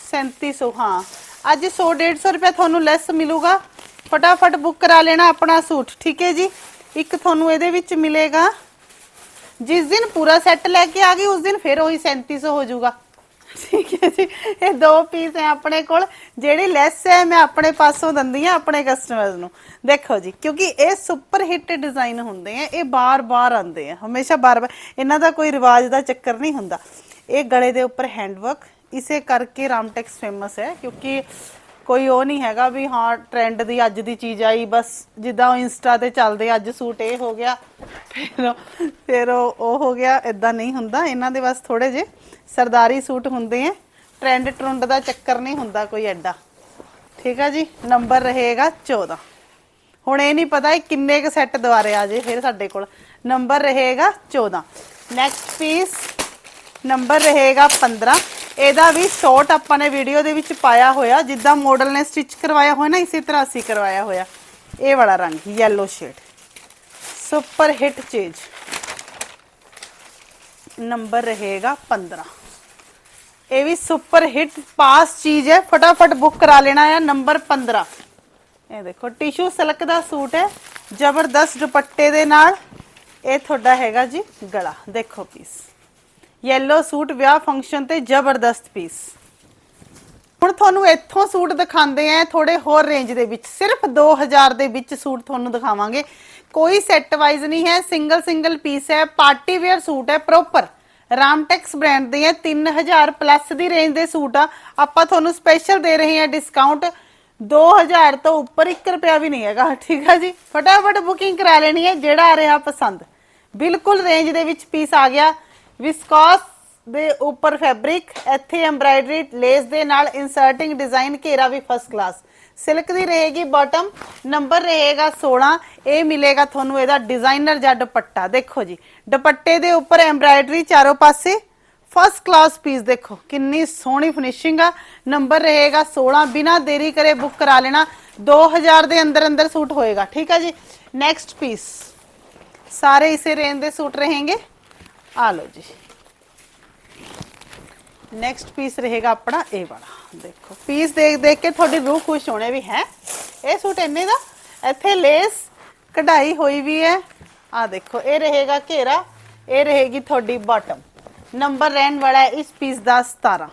3700 ਹਾਂ। ਅੱਜ 100 150 ਰੁਪਏ ਤੁਹਾਨੂੰ ਲੈਸ ਮਿਲੂਗਾ। ਫਟਾਫਟ ਬੁੱਕ ਕਰਾ ਲੈਣਾ ਆਪਣਾ ਸੂਟ, ਠੀਕ ਹੈ ਜੀ? ਇੱਕ ਤੁਹਾਨੂੰ ਇਹਦੇ ਵਿੱਚ ਮਿਲੇਗਾ। ਜਿਸ ਦਿਨ ਪੂਰਾ ਸੈੱਟ ਲੈ ਕੇ ਆ ਗਈ, ਉਸ ਦਿਨ ਫਿਰ ਉਹੀ 3700 ਹੋ ਜਾਊਗਾ। ਠੀਕ ਹੈ ਜੀ। ਇਹ ਦੋ ਪੀਸ ਹੈ ਆਪਣੇ ਕੋਲ, ਜਿਹੜੀ ਲੈਸ ਹੈ, ਮੈਂ ਆਪਣੇ ਪਾਸੋਂ ਦਿੰਦੀ ਆ ਆਪਣੇ ਕਸਟਮਰਸ ਨੂੰ। ਦੇਖੋ ਜੀ, ਕਿਉਂਕਿ ਇਹ ਸੁਪਰ ਹਿੱਟ ਡਿਜ਼ਾਈਨ ਹੁੰਦੇ ਆ, ਇਹ ਬਾਰ-ਬਾਰ ਆਉਂਦੇ ਆ, ਹਮੇਸ਼ਾ ਬਾਰ-ਬਾਰ ਇਹਨਾਂ ਦਾ ਕੋਈ ਰਿਵਾਜ ਦਾ ਚੱਕਰ ਨਹੀਂ ਹੁੰਦਾ। ਇਹ ਗਲੇ ਦੇ ਉੱਪਰ ਹੈਂਡਵਰਕ ਇਸੇ ਕਰਕੇ ਰਾਮਟੈਕਸ ਫੇਮਸ ਹੈ, ਕਿਉਂਕਿ ਕੋਈ ਉਹ ਨਹੀਂ ਹੈਗਾ ਵੀ ਹਾਂ ਟ੍ਰੈਂਡ ਦੀ ਅੱਜ ਦੀ ਚੀਜ਼ ਆਈ, ਬਸ ਜਿੱਦਾਂ ਉਹ ਇੰਸਟਾ ਤੇ ਚੱਲਦੇ ਅੱਜ ਸੂਟ ਇਹ ਹੋ ਗਿਆ, ਫਿਰ ਉਹ- ਫਿਰ ਉਹ ਉਹ ਹੋ ਗਿਆ ਇਦਾਂ ਨਹੀਂ ਹੁੰਦਾ, ਇਹਨਾਂ ਦੇ ਬਸ ਥੋੜੇ ਜੇ ਸਰਦਾਰੀ ਸੂਟ ਹੁੰਦੇ ਆ ਟ੍ਰੈਂਡ ਟਰੁੰਡ ਦਾ ਚੱਕਰ ਨਹੀਂ ਹੁੰਦਾ ਕੋਈ ਐਡਾ। ਠੀਕ ਆ ਜੀ, ਨੰਬਰ ਰਹੇਗਾ 14 ਹੁਣ ਇਹ ਨਹੀਂ ਪਤਾ ਇਹ ਕਿੰਨੇ ਕ ਸੈੱਟ ਦੁਆਰੇ ਆ ਜੇ ਫਿਰ ਸਾਡੇ ਕੋਲ। ਨੰਬਰ ਰਹੇਗਾ 14 ਨੈਕਸਟ ਪੀਸ ਨੰਬਰ ਰਹੇਗਾ 15 ਇਹਦਾ ਵੀ ਸ਼ਾਰਟ ਆਪਾਂ ਨੇ ਵੀਡੀਓ ਦੇ ਵਿੱਚ ਪਾਇਆ ਹੋਇਆ। ਜਿੱਦਾਂ ਮਾਡਲ ਨੇ ਸਟਿਚ ਕਰਵਾਇਆ ਹੋਇਆ ਨਾ, ਇਸੇ ਤਰ੍ਹਾਂ ਅਸੀਂ ਕਰਵਾਇਆ ਹੋਇਆ। ਇਹ ਵਾਲਾ ਰੰਗ ਯੈਲੋ ਸ਼ੇਡ ਸੁਪਰ ਹਿੱਟ ਚੀਜ਼ ਨੰਬਰ ਰਹੇਗਾ 15 ਇਹ ਵੀ ਸੁਪਰ ਹਿੱਟ ਪਾਸ ਚੀਜ਼ ਹੈ। ਫਟਾਫਟ ਬੁੱਕ ਕਰਾ ਲੈਣਾ ਹੈ ਨੰਬਰ 15 ਇਹ ਦੇਖੋ ਟਿਸ਼ੂ ਸਿਲਕ ਦਾ ਸੂਟ ਹੈ। ਜ਼ਬਰਦਸਤ ਦੁਪੱਟੇ ਦੇ ਨਾਲ। ਇਹ ਤੁਹਾਡਾ ਹੈਗਾ ਜੀ ਗਲਾ। ਦੇਖੋ ਪੀਸ ਯੈਲੋ ਸੂਟ ਵਿਆਹ ਫੰਕਸ਼ਨ ਤੇ ਜ਼ਬਰਦਸਤ ਪੀਸ ਹੁਣ ਤੁਹਾਨੂੰ ਇੱਥੋਂ ਸੂਟ ਦਿਖਾਉਂਦੇ ਆ ਥੋੜੇ ਹੋਰ ਰੇਂਜ ਦੇ ਵਿੱਚ। ਸਿਰਫ 2000 ਦੇ ਵਿੱਚ ਸੂਟ ਤੁਹਾਨੂੰ ਦਿਖਾਵਾਂਗੇ। ਕੋਈ ਸੈੱਟ ਵਾਈਜ਼ ਨਹੀਂ ਹੈ ਸਿੰਗਲ ਸਿੰਗਲ ਪੀਸ ਹੈ ਪਾਰਟੀ ਵੇਅਰ ਸੂਟ ਹੈ ਪ੍ਰੋਪਰ ਰਾਮਟੈਕਸ ਬ੍ਰਾਂਡ ਦੇ ਹੈ 3000 ਪਲੱਸ ਦੀ ਰੇਂਜ ਦੇ ਸੂਟ ਆ। ਆਪਾਂ ਤੁਹਾਨੂੰ ਸਪੈਸ਼ਲ ਦੇ ਰਹੇ ਹਾਂ ਡਿਸਕਾਊਂਟ 2000 ਤੋਂ ਉੱਪਰ 1 ਰੁਪਿਆ ਵੀ ਨਹੀਂ ਹੈਗਾ, ਠੀਕ ਹੈ ਜੀ? ਫਟਾਫਟ ਬੁਕਿੰਗ ਕਰਾ ਲੈਣੀ ਹੈ, ਜਿਹੜਾ ਆ ਰਿਹਾ ਪਸੰਦ। ਬਿਲਕੁਲ ਰੇਂਜ ਦੇ ਵਿੱਚ ਪੀਸ ਆ ਗਿਆ। ਵਿਸਕੋਸ ਦੇ ਉੱਪਰ ਫੈਬਰਿਕ ਇੱਥੇ ਐਮਬ੍ਰਾਇਡਰੀ ਲੇਸ ਦੇ ਨਾਲ ਇਨਸਰਟਿੰਗ ਡਿਜ਼ਾਈਨ ਘੇਰਾ ਵੀ ਫਸਟ ਕਲਾਸ ਸਿਲਕ ਦੀ ਰਹੇਗੀ ਬਾਟਮ ਨੰਬਰ ਰਹੇਗਾ 16 ਇਹ ਮਿਲੇਗਾ ਤੁਹਾਨੂੰ ਇਹਦਾ ਡਿਜ਼ਾਈਨਰ ਜਾਂ ਦੁਪੱਟਾ। ਦੇਖੋ ਜੀ, ਦੁਪੱਟੇ ਦੇ ਉੱਪਰ ਐਮਬ੍ਰਾਇਡਰੀ ਚਾਰੋਂ ਪਾਸੇ ਫਸਟ ਕਲਾਸ ਪੀਸ ਦੇਖੋ, ਕਿੰਨੀ ਸੋਹਣੀ ਫਿਨਿਸ਼ਿੰਗ ਆ। ਨੰਬਰ ਰਹੇਗਾ 16 ਬਿਨਾ ਦੇਰੀ ਕਰੇ ਬੁੱਕ ਕਰਾ ਲੈਣਾ 2000 ਦੇ ਅੰਦਰ ਅੰਦਰ ਸੂਟ ਹੋਏਗਾ, ਠੀਕ ਆ ਜੀ? ਨੈਕਸਟ ਪੀਸ ਸਾਰੇ ਇਸੇ ਰੇਂਜ ਦੇ ਸੂਟ ਰਹੇਗੇ। ਆ ਲਓ ਜੀ। ਨੈਕਸਟ ਪੀਸ ਰਹੇਗਾ ਆਪਣਾ ਇਹ ਵਾਲਾ। ਦੇਖੋ ਪੀਸ ਦੇਖ ਦੇਖ ਕੇ ਤੁਹਾਡੀ ਰੂਹ ਖੁਸ਼ ਹੋਣੇ ਵੀ ਹੈ। ਇਹ ਸੂਟ ਇੰਨੇ ਦਾ, ਇੱਥੇ ਲੇਸ ਕਢਾਈ ਹੋਈ ਵੀ ਹੈ। ਆ ਦੇਖੋ, ਇਹ ਰਹੇਗਾ ਘੇਰਾ, ਇਹ ਰਹੇਗੀ ਤੁਹਾਡੀ ਬਾਟਮ ਨੰਬਰ ਰਹਿਣ ਵਾਲਾ ਹੈ ਇਸ ਪੀਸ ਦਾ 17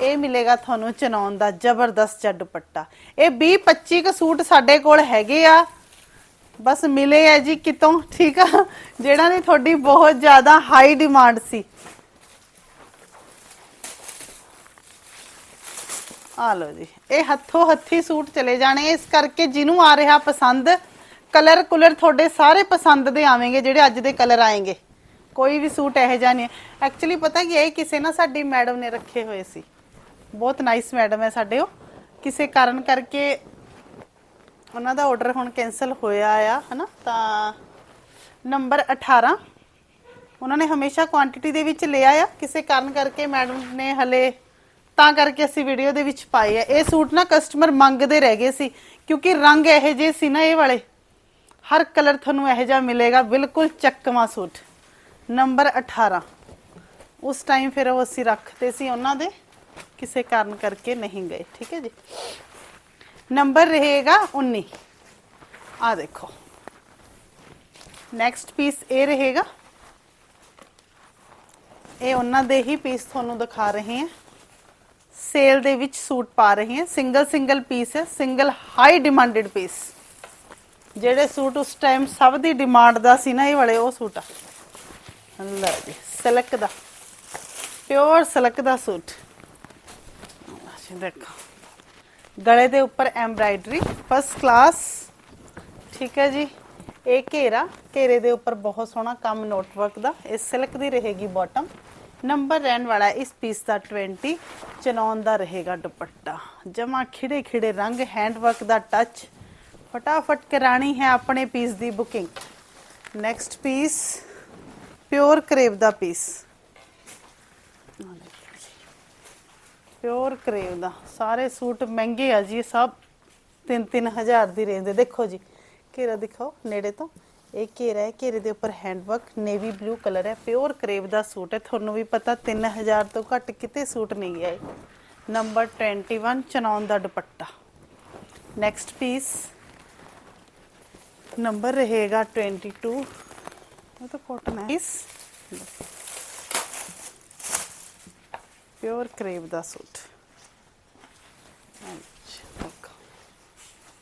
ਇਹ ਮਿਲੇਗਾ ਤੁਹਾਨੂੰ ਚਨੌਨ ਦਾ ਜ਼ਬਰਦਸਤ ਜਿਹਾ ਦੁਪੱਟਾ। ਇਹ 20 25 ਕ ਸੂਟ ਸਾਡੇ ਕੋਲ ਹੈਗੇ ਆ। ਬਸ ਮਿਲੇ ਆ ਜੀ ਕਿਤੋਂ, ਠੀਕ ਆ? ਜਿਹੜਾ ਨੇ ਤੁਹਾਡੀ ਬਹੁਤ ਜ਼ਿਆਦਾ ਹਾਈ ਡਿਮਾਂਡ ਸੀ। ਆ ਲਓ ਜੀ, ਇਹ ਹੱਥੋਂ ਹੱਥੀ ਸੂਟ ਚਲੇ ਜਾਣੇ, ਇਸ ਕਰਕੇ ਜਿਹਨੂੰ ਆ ਰਿਹਾ ਪਸੰਦ, ਕਲਰ ਕੁਲਰ ਤੁਹਾਡੇ ਸਾਰੇ ਪਸੰਦ ਦੇ ਆਵੇਂਗੇ, ਜਿਹੜੇ ਅੱਜ ਦੇ ਕਲਰ ਆਏਂਗੇ। ਕੋਈ ਵੀ ਸੂਟ ਇਹੋ ਜਿਹਾ ਨਹੀਂ ਐਕਚੁਅਲੀ ਪਤਾ ਕੀ ਇਹ ਕਿਸੇ ਨਾ ਸਾਡੀ ਮੈਡਮ ਨੇ ਰੱਖੇ ਹੋਏ ਸੀ। ਬਹੁਤ ਨਾਈਸ ਮੈਡਮ ਹੈ ਸਾਡੇ ਉਹ। ਕਿਸੇ ਕਾਰਨ ਕਰਕੇ ਉਹਨਾਂ ਦਾ ਆਰਡਰ ਹੁਣ ਕੈਨਸਲ ਹੋਇਆ ਆ, ਹਨਾ? ਤਾਂ ਨੰਬਰ 18 ਉਹਨਾਂ ਨੇ ਹਮੇਸ਼ਾ ਕੁਆਂਟੀਟੀ ਦੇ ਵਿੱਚ ਲਿਆ ਆ। ਕਿਸੇ ਕਾਰਨ ਕਰਕੇ ਮੈਡਮ ਨੇ ਹਲੇ ਤਾਂ ਕਰਕੇ ਅਸੀਂ ਵੀਡੀਓ ਦੇ ਵਿੱਚ ਪਾਏ ਆ। ਇਹ ਸੂਟ ਨਾ ਕਸਟਮਰ ਮੰਗਦੇ ਰਹਿ ਗਏ ਸੀ, ਕਿਉਂਕਿ ਰੰਗ ਇਹੋ ਜਿਹੇ ਸੀ ਨਾ ਇਹ ਵਾਲੇ। ਹਰ ਕਲਰ ਤੁਹਾਨੂੰ ਇਹੋ ਜਿਹਾ ਮਿਲੇਗਾ, ਬਿਲਕੁਲ ਚੱਕਵਾਂ ਸੂਟ। ਨੰਬਰ 18 ਉਸ ਟਾਈਮ ਫਿਰ ਉਹ ਅਸੀਂ ਰੱਖਦੇ ਸੀ, ਉਹਨਾਂ ਦੇ। ਕਿਸੇ ਕਾਰਨ ਕਰਕੇ ਨਹੀਂ ਗਏ, ਠੀਕ ਹੈ ਜੀ? ਨੰਬਰ ਰਹੇਗਾ 19 ਆ ਦੇਖੋ। ਨੈਕਸਟ ਪੀਸ ਇਹ ਰਹੇਗਾ। ਇਹ ਉਹਨਾਂ ਦੇ ਹੀ ਪੀਸ ਤੁਹਾਨੂੰ ਦਿਖਾ ਰਹੇ ਹਾਂ। ਸੇਲ ਦੇ ਵਿੱਚ ਸੂਟ ਪਾ ਰਹੇ ਹਾਂ। ਸਿੰਗਲ ਸਿੰਗਲ ਪੀਸ ਹੈ। ਸਿੰਗਲ ਹਾਈ ਡਿਮਾਂਡਡ ਪੀਸ ਜਿਹੜੇ ਸੂਟ ਉਸ ਟਾਈਮ ਸਭ ਦੀ ਡਿਮਾਂਡ ਦਾ ਸੀ ਨਾ, ਇਹ ਵਾਲੇ ਉਹ ਸੂਟ ਆ। ਲੈ ਜੀ, ਸਿਲਕ ਦਾ। ਪਿਓਰ ਸਿਲਕ ਦਾ ਸੂਟ। ਅੱਛਾ, ਦੇਖੋ। ਗਲੇ ਦੇ ਉੱਪਰ ਐਮਬਰਾਇਡਰੀ ਫਸਟ ਕਲਾਸ ਠੀਕ ਹੈ ਜੀ। ਇਹ ਘੇਰਾ, ਘੇਰੇ ਦੇ ਉੱਪਰ ਬਹੁਤ ਸੋਹਣਾ ਕੰਮ ਨੋਟਵਰਕ ਦਾ, ਇਹ ਸਿਲਕ ਦੀ ਰਹੇਗੀ ਬਾਟਮ ਨੰਬਰ ਰਹਿਣ ਵਾਲਾ ਇਸ ਪੀਸ ਦਾ 20 ਚਨੌਨ ਦਾ ਰਹੇਗਾ ਦੁਪੱਟਾ। ਜਮਾ ਖਿੜੇ ਖਿੜੇ ਰੰਗ ਹੈਂਡਵਰਕ ਦਾ ਟੱਚ ਫਟਾਫਟ ਕਰਾਣੀ ਹੈ ਆਪਣੇ ਪੀਸ ਦੀ booking next piece pure crepe ਦਾ ਪੀਸ ਪਿਓਰ ਕਰੇਵ ਦਾ। ਸਾਰੇ ਸੂਟ ਮਹਿੰਗੇ ਆ ਜੀ ਸਭ 3-3 ਹਜ਼ਾਰ ਦੀ ਰੇਂਜ ਦੇ। ਦੇਖੋ ਜੀ, ਘੇਰਾ ਦਿਖਾਓ ਨੇੜੇ ਤੋਂ। ਇਹ ਘੇਰਾ ਹੈ, ਘੇਰੇ ਦੇ ਉੱਪਰ ਹੈਂਡਵਰਕ ਨੇਵੀ ਬਲੂ ਕਲਰ ਹੈ। ਪਿਓਰ ਕਰੇਵ ਦਾ ਸੂਟ ਹੈ। ਤੁਹਾਨੂੰ ਵੀ ਪਤਾ 3000 ਤੋਂ ਘੱਟ ਕਿਤੇ ਸੂਟ ਨਹੀਂ ਹੈ ਨੰਬਰ 21 ਚਨੌਨ ਦਾ ਦੁਪੱਟਾ। ਨੈਕਸਟ ਪੀਸ ਨੰਬਰ ਰਹੇਗਾ 22 ਇਹ ਤਾਂ ਕਾਟਨ ਹੈ। ਇਸ ਪਿਓਰ ਕਰੇਵ ਦਾ ਸੂਟ। ਅੱਛਾ ਦੇਖੋ।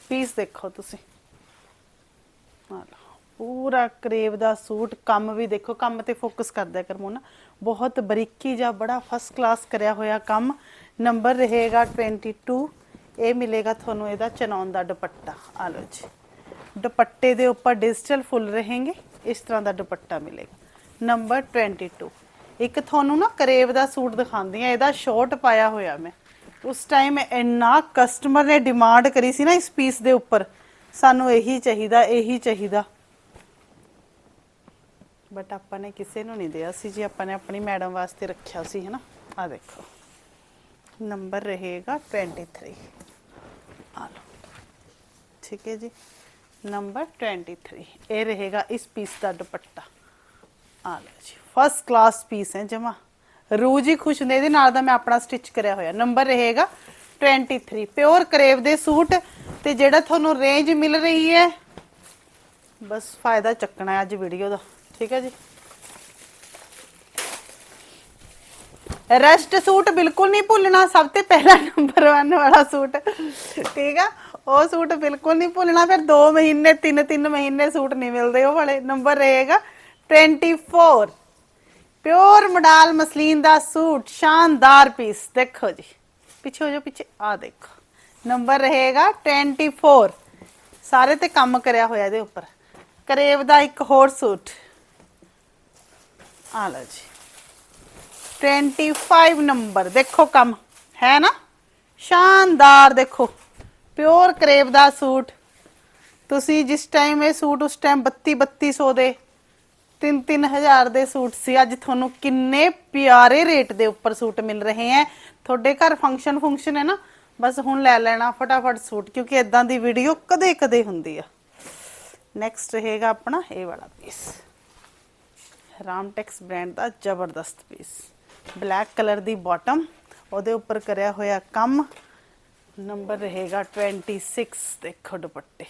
ਪੀਸ ਦੇਖੋ ਤੁਸੀਂ। ਪੂਰਾ ਕਰੇਵ ਦਾ ਸੂਟ, ਕੰਮ ਵੀ ਦੇਖੋ, ਕੰਮ ਤੇ ਫੋਕਸ ਕਰਦਾ ਕਰਮੋਨਾ। ਬਹੁਤ ਬਰੀਕੀ ਜਾਂ ਬੜਾ ਫਸਟ ਕਲਾਸ ਕਰਿਆ ਹੋਇਆ ਕੰਮ। ਨੰਬਰ ਰਹੇਗਾ 22 ਇਹ ਮਿਲੇਗਾ ਤੁਹਾਨੂੰ ਇਹਦਾ ਚਨੌਨ ਦਾ ਦੁਪੱਟਾ। ਆ ਲਓ ਜੀ। ਦੁਪੱਟੇ ਦੇ ਉੱਪਰ ਡਿਜੀਟਲ ਫੁੱਲ ਰਹੇਗੇ, ਇਸ ਤਰ੍ਹਾਂ ਦਾ ਦੁਪੱਟਾ ਮਿਲੇਗਾ। ਨੰਬਰ 22 ਇੱਕ ਤੁਹਾਨੂੰ ਨਾ ਕਰੇਵ ਦਾ ਸੂਟ ਦਿਖਾਉਂਦੀ ਆ ਇਹਦਾ ਸ਼ਾਰਟ ਪਾਇਆ ਹੋਇਆ ਮੈਂ। ਉਸ ਟਾਈਮ ਇੰਨਾ ਕਸਟਮਰ ਨੇ ਡਿਮਾਂਡ ਕਰੀ ਸੀ ਨਾ ਇਸ ਪੀਸ ਦੇ ਉੱਪਰ, ਸਾਨੂੰ ਇਹੀ ਚਾਹੀਦਾ ਇਹੀ ਚਾਹੀਦਾ। ਬਟ ਆਪਾਂ ਨੇ ਕਿਸੇ ਨੂੰ ਨਹੀਂ ਦਿਆ ਸੀ ਜੀ, ਆਪਾਂ ਨੇ ਆਪਣੀ ਮੈਡਮ ਵਾਸਤੇ ਰੱਖਿਆ ਸੀ, ਹਨਾ? ਆ ਦੇਖੋ। ਨੰਬਰ ਰਹੇਗਾ 23 ਆ ਲਓ। ਠੀਕ ਹੈ ਜੀ? ਨੰਬਰ 23 ਇਹ ਰਹੇਗਾ ਇਸ ਪੀਸ ਦਾ ਦੁਪੱਟਾ। ਆ ਲਓ ਜੀ। ਫਸਟ ਕਲਾਸ ਪੀਸ ਹੈ, ਜਮਾ। ਰੂਜ ਹੀ ਖੁਸ਼ ਹੁੰਦੇ ਇਹਦੇ ਨਾਲ ਦਾ ਮੈਂ ਆਪਣਾ ਸਟਿਚ ਕਰਿਆ ਹੋਇਆ। ਨੰਬਰ ਰਹੇਗਾ 23 ਪਿਓਰ ਕਰੇਵ ਦੇ ਸੂਟ ਤੇ ਜਿਹੜਾ ਤੁਹਾਨੂੰ ਰੇਂਜ ਮਿਲ ਰਹੀ ਹੈ, ਬਸ ਫਾਇਦਾ ਚੱਕਣਾ ਅੱਜ ਵੀਡੀਓ ਦਾ। ਠੀਕ ਹੈ ਜੀ? ਰੈਸਟ ਸੂਟ ਬਿਲਕੁਲ ਨਹੀਂ ਭੁੱਲਣਾ, ਸਭ ਤੋਂ ਪਹਿਲਾ ਨੰਬਰ 1 ਵਾਲਾ ਸੂਟ। ਠੀਕ ਆ? ਉਹ ਸੂਟ ਬਿਲਕੁਲ ਨਹੀਂ ਭੁੱਲਣਾ, ਫਿਰ 2 ਮਹੀਨੇ 3-3 ਮਹੀਨੇ ਸੂਟ ਨਹੀਂ ਮਿਲਦੇ ਉਹ ਵਾਲੇ। ਨੰਬਰ ਰਹੇਗਾ 24 ਪਿਓਰ ਮਡਾਲ ਮਸਲੀਨ ਦਾ ਸੂਟ, ਸ਼ਾਨਦਾਰ ਪੀਸ ਦੇਖੋ ਜੀ। ਪਿੱਛੇ ਹੋ ਜਾਓ, ਪਿੱਛੇ। ਆ ਦੇਖੋ। ਨੰਬਰ ਰਹੇਗਾ 24 ਸਾਰੇ ਤੇ ਕੰਮ ਕਰਿਆ ਹੋਇਆ ਇਹਦੇ ਉੱਪਰ। ਕਰੇਵ ਦਾ ਇੱਕ ਹੋਰ ਸੂਟ। ਆ ਲਓ ਜੀ। 25 ਨੰਬਰ। ਦੇਖੋ ਕੰਮ। ਹੈ ਨਾ? ਸ਼ਾਨਦਾਰ ਦੇਖੋ। ਪਿਓਰ ਕਰੇਵ ਦਾ ਸੂਟ। ਤੁਸੀਂ ਜਿਸ ਟਾਈਮ ਇਹ ਸੂਟ ਉਸ ਟਾਈਮ 32 3200 ਦੇ 3 3000 ਦੇ ਸੂਟ ਸੀ। ਅੱਜ ਤੁਹਾਨੂੰ ਕਿੰਨੇ ਪਿਆਰੇ ਰੇਟ ਦੇ ਉੱਪਰ ਸੂਟ ਮਿਲ ਰਹੇ ਹੈ ਤੁਹਾਡੇ ਘਰ ਫੰਕਸ਼ਨ ਫੰਕਸ਼ਨ ਹੈ ਨਾ, ਬਸ ਹੁਣ ਲੈ ਲੈਣਾ ਫਟਾਫਟ ਸੂਟ, ਕਿਉਂਕਿ ਇਦਾਂ ਦੀ ਵੀਡੀਓ ਕਦੇ ਕਦੇ ਹੁੰਦੀ ਆ। ਨੈਕਸਟ ਰਹੇਗਾ ਆਪਣਾ ਇਹ ਵਾਲਾ ਪੀਸ ਰਾਮਟੈਕਸ ਬ੍ਰਾਂਡ ਦਾ ਜ਼ਬਰਦਸਤ ਪੀਸ ਬਲੈਕ ਕਲਰ ਦੀ ਬਾਟਮ ਉਹਦੇ ਉੱਪਰ ਕਰਿਆ ਹੋਇਆ ਕੰਮ। ਨੰਬਰ ਰਹੇਗਾ 26 ਦੇਖੋ ਦੁਪੱਟੇ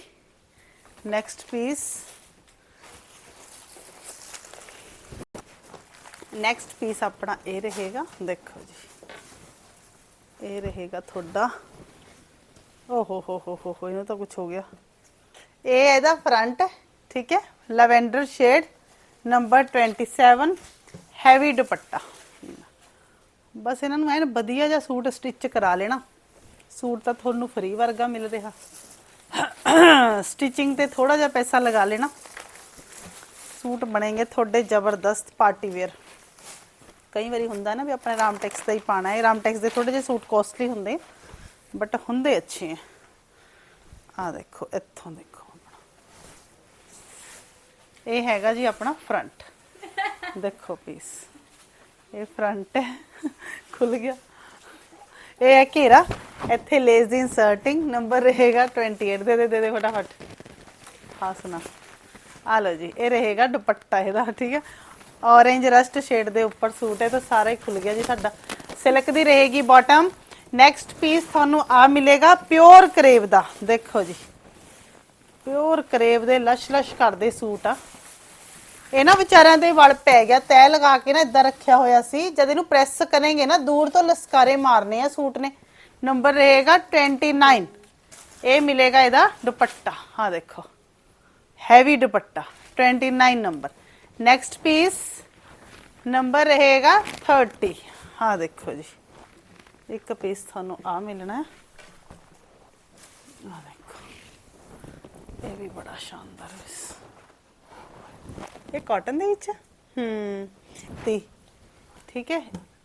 ਨੈਕਸਟ ਪੀਸ ਨੈਕਸਟ ਪੀਸ ਆਪਣਾ ਇਹ ਰਹੇਗਾ, ਦੇਖੋ ਜੀ। ਇਹ ਰਹੇਗਾ ਤੁਹਾਡਾ। ਓ ਹੋ ਹੋ ਹੋ ਹੋ ਹੋ ਇਹਨੂੰ ਤਾਂ ਕੁਝ ਹੋ ਗਿਆ। ਇਹ ਇਹਦਾ ਫਰੰਟ ਠੀਕ ਹੈ? ਲਵੈਂਡਰ ਸ਼ੇਡ ਨੰਬਰ 27 ਹੈਵੀ ਦੁਪੱਟਾ। ਬਸ ਇਹਨਾਂ ਨੂੰ ਐਨ ਵਧੀਆ ਜਿਹਾ ਸੂਟ ਸਟਿਚ ਕਰਾ ਲੈਣਾ। ਸੂਟ ਤਾਂ ਤੁਹਾਨੂੰ ਫ੍ਰੀ ਵਰਗਾ ਮਿਲ ਰਿਹਾ। ਸਟਿਚਿੰਗ ਤੇ ਥੋੜਾ ਜਿਹਾ ਪੈਸਾ ਲਗਾ ਲੈਣਾ। ਸੂਟ ਬਣेंगे ਤੁਹਾਡੇ ਜ਼ਬਰਦਸਤ ਪਾਰਟੀ ਵੇਅਰ ਕਈ ਵਾਰੀ ਹੁੰਦਾ ਨਾ ਵੀ ਆਪਣੇ ਰਾਮਟੈਕਸ ਦਾ ਹੀ ਪਾਣਾ ਹੈ। ਰਾਮਟੈਕਸ ਦੇ ਥੋੜੇ ਜਿਹੇ ਸੂਟ ਕੋਸਟਲੀ ਹੁੰਦੇ ਬਟ ਹੁੰਦੇ ਅੱਛੇ ਆ। ਆ ਦੇਖੋ, ਇੱਥੋਂ ਦੇਖੋ ਇਹ ਹੈਗਾ ਜੀ ਆਪਣਾ ਫਰੰਟ ਦੇਖੋ ਪੀਸ ਇਹ ਫਰੰਟ ਹੈ। ਖੁੱਲ ਗਿਆ। ਇਹ ਹੈ ਘੇਰਾ। ਇੱਥੇ ਲੇਸ ਦੀ ਇਨਸਰਟਿੰਗ ਨੰਬਰ ਰਹੇਗਾ 28 ਦੇ ਦੇ ਦੇ ਦੇ, ਫਟਾਫਟ। ਹਾਂ ਸੁਣਾ ਆ ਲਓ ਜੀ, ਇਹ ਰਹੇਗਾ ਦੁਪੱਟਾ ਇਹਦਾ, ਠੀਕ ਹੈ। ਔਰੇਂਜ ਰਸਟ ਸ਼ੇਡ ਦੇ ਉੱਪਰ ਸੂਟ ਹੈ, ਤਾਂ ਸਾਰਾ ਹੀ ਖੁੱਲ ਗਿਆ ਜੀ ਸਾਡਾ। ਸਿਲਕ ਦੀ ਰਹੇਗੀ ਬਾਟਮ ਨੈਕਸਟ ਪੀਸ ਤੁਹਾਨੂੰ ਆ ਮਿਲੇਗਾ ਪਿਓਰ ਕਰੇਵ ਦਾ। ਦੇਖੋ ਜੀ। ਪਿਓਰ ਕਰੇਵ ਦੇ ਲਸ਼ ਲਸ਼ ਕਰਦੇ ਸੂਟ ਆ। ਇਹ ਨਾ ਵਿਚਾਰਿਆਂ ਦੇ ਵਲ ਪੈ ਗਿਆ ਤੈ ਲਗਾ ਕੇ ਨਾ ਇਦਾਂ ਰੱਖਿਆ ਹੋਇਆ ਸੀ। ਜਦ ਇਹਨੂੰ ਪ੍ਰੈਸ ਕਰਾਂਗੇ ਨਾ, ਦੂਰ ਤੋਂ ਲਸਕਾਰੇ ਮਾਰਨੇ ਆ ਸੂਟ ਨੇ। ਨੰਬਰ ਰਹੇਗਾ 29 ਇਹ ਮਿਲੇਗਾ ਇਹਦਾ ਦੁਪੱਟਾ। ਹਾਂ ਦੇਖੋ। ਹੈਵੀ ਦੁਪੱਟਾ। 29 ਨੰਬਰ ਨੈਕਸਟ ਪੀਸ ਨੰਬਰ ਰਹੇਗਾ 30 ਹਾਂ ਦੇਖੋ ਜੀ ਇੱਕ ਪੀਸ ਤੁਹਾਨੂੰ ਆ ਮਿਲਣਾ ਹੈ ਆ ਦੇਖੋ ਇਹ ਵੀ ਬੜਾ ਸ਼ਾਨਦਾਰ ਹੈ ਇਹ ਕਾਟਨ ਦੇ ਵਿੱਚ? ਹੂੰ? ਤੇ ਠੀਕ ਹੈ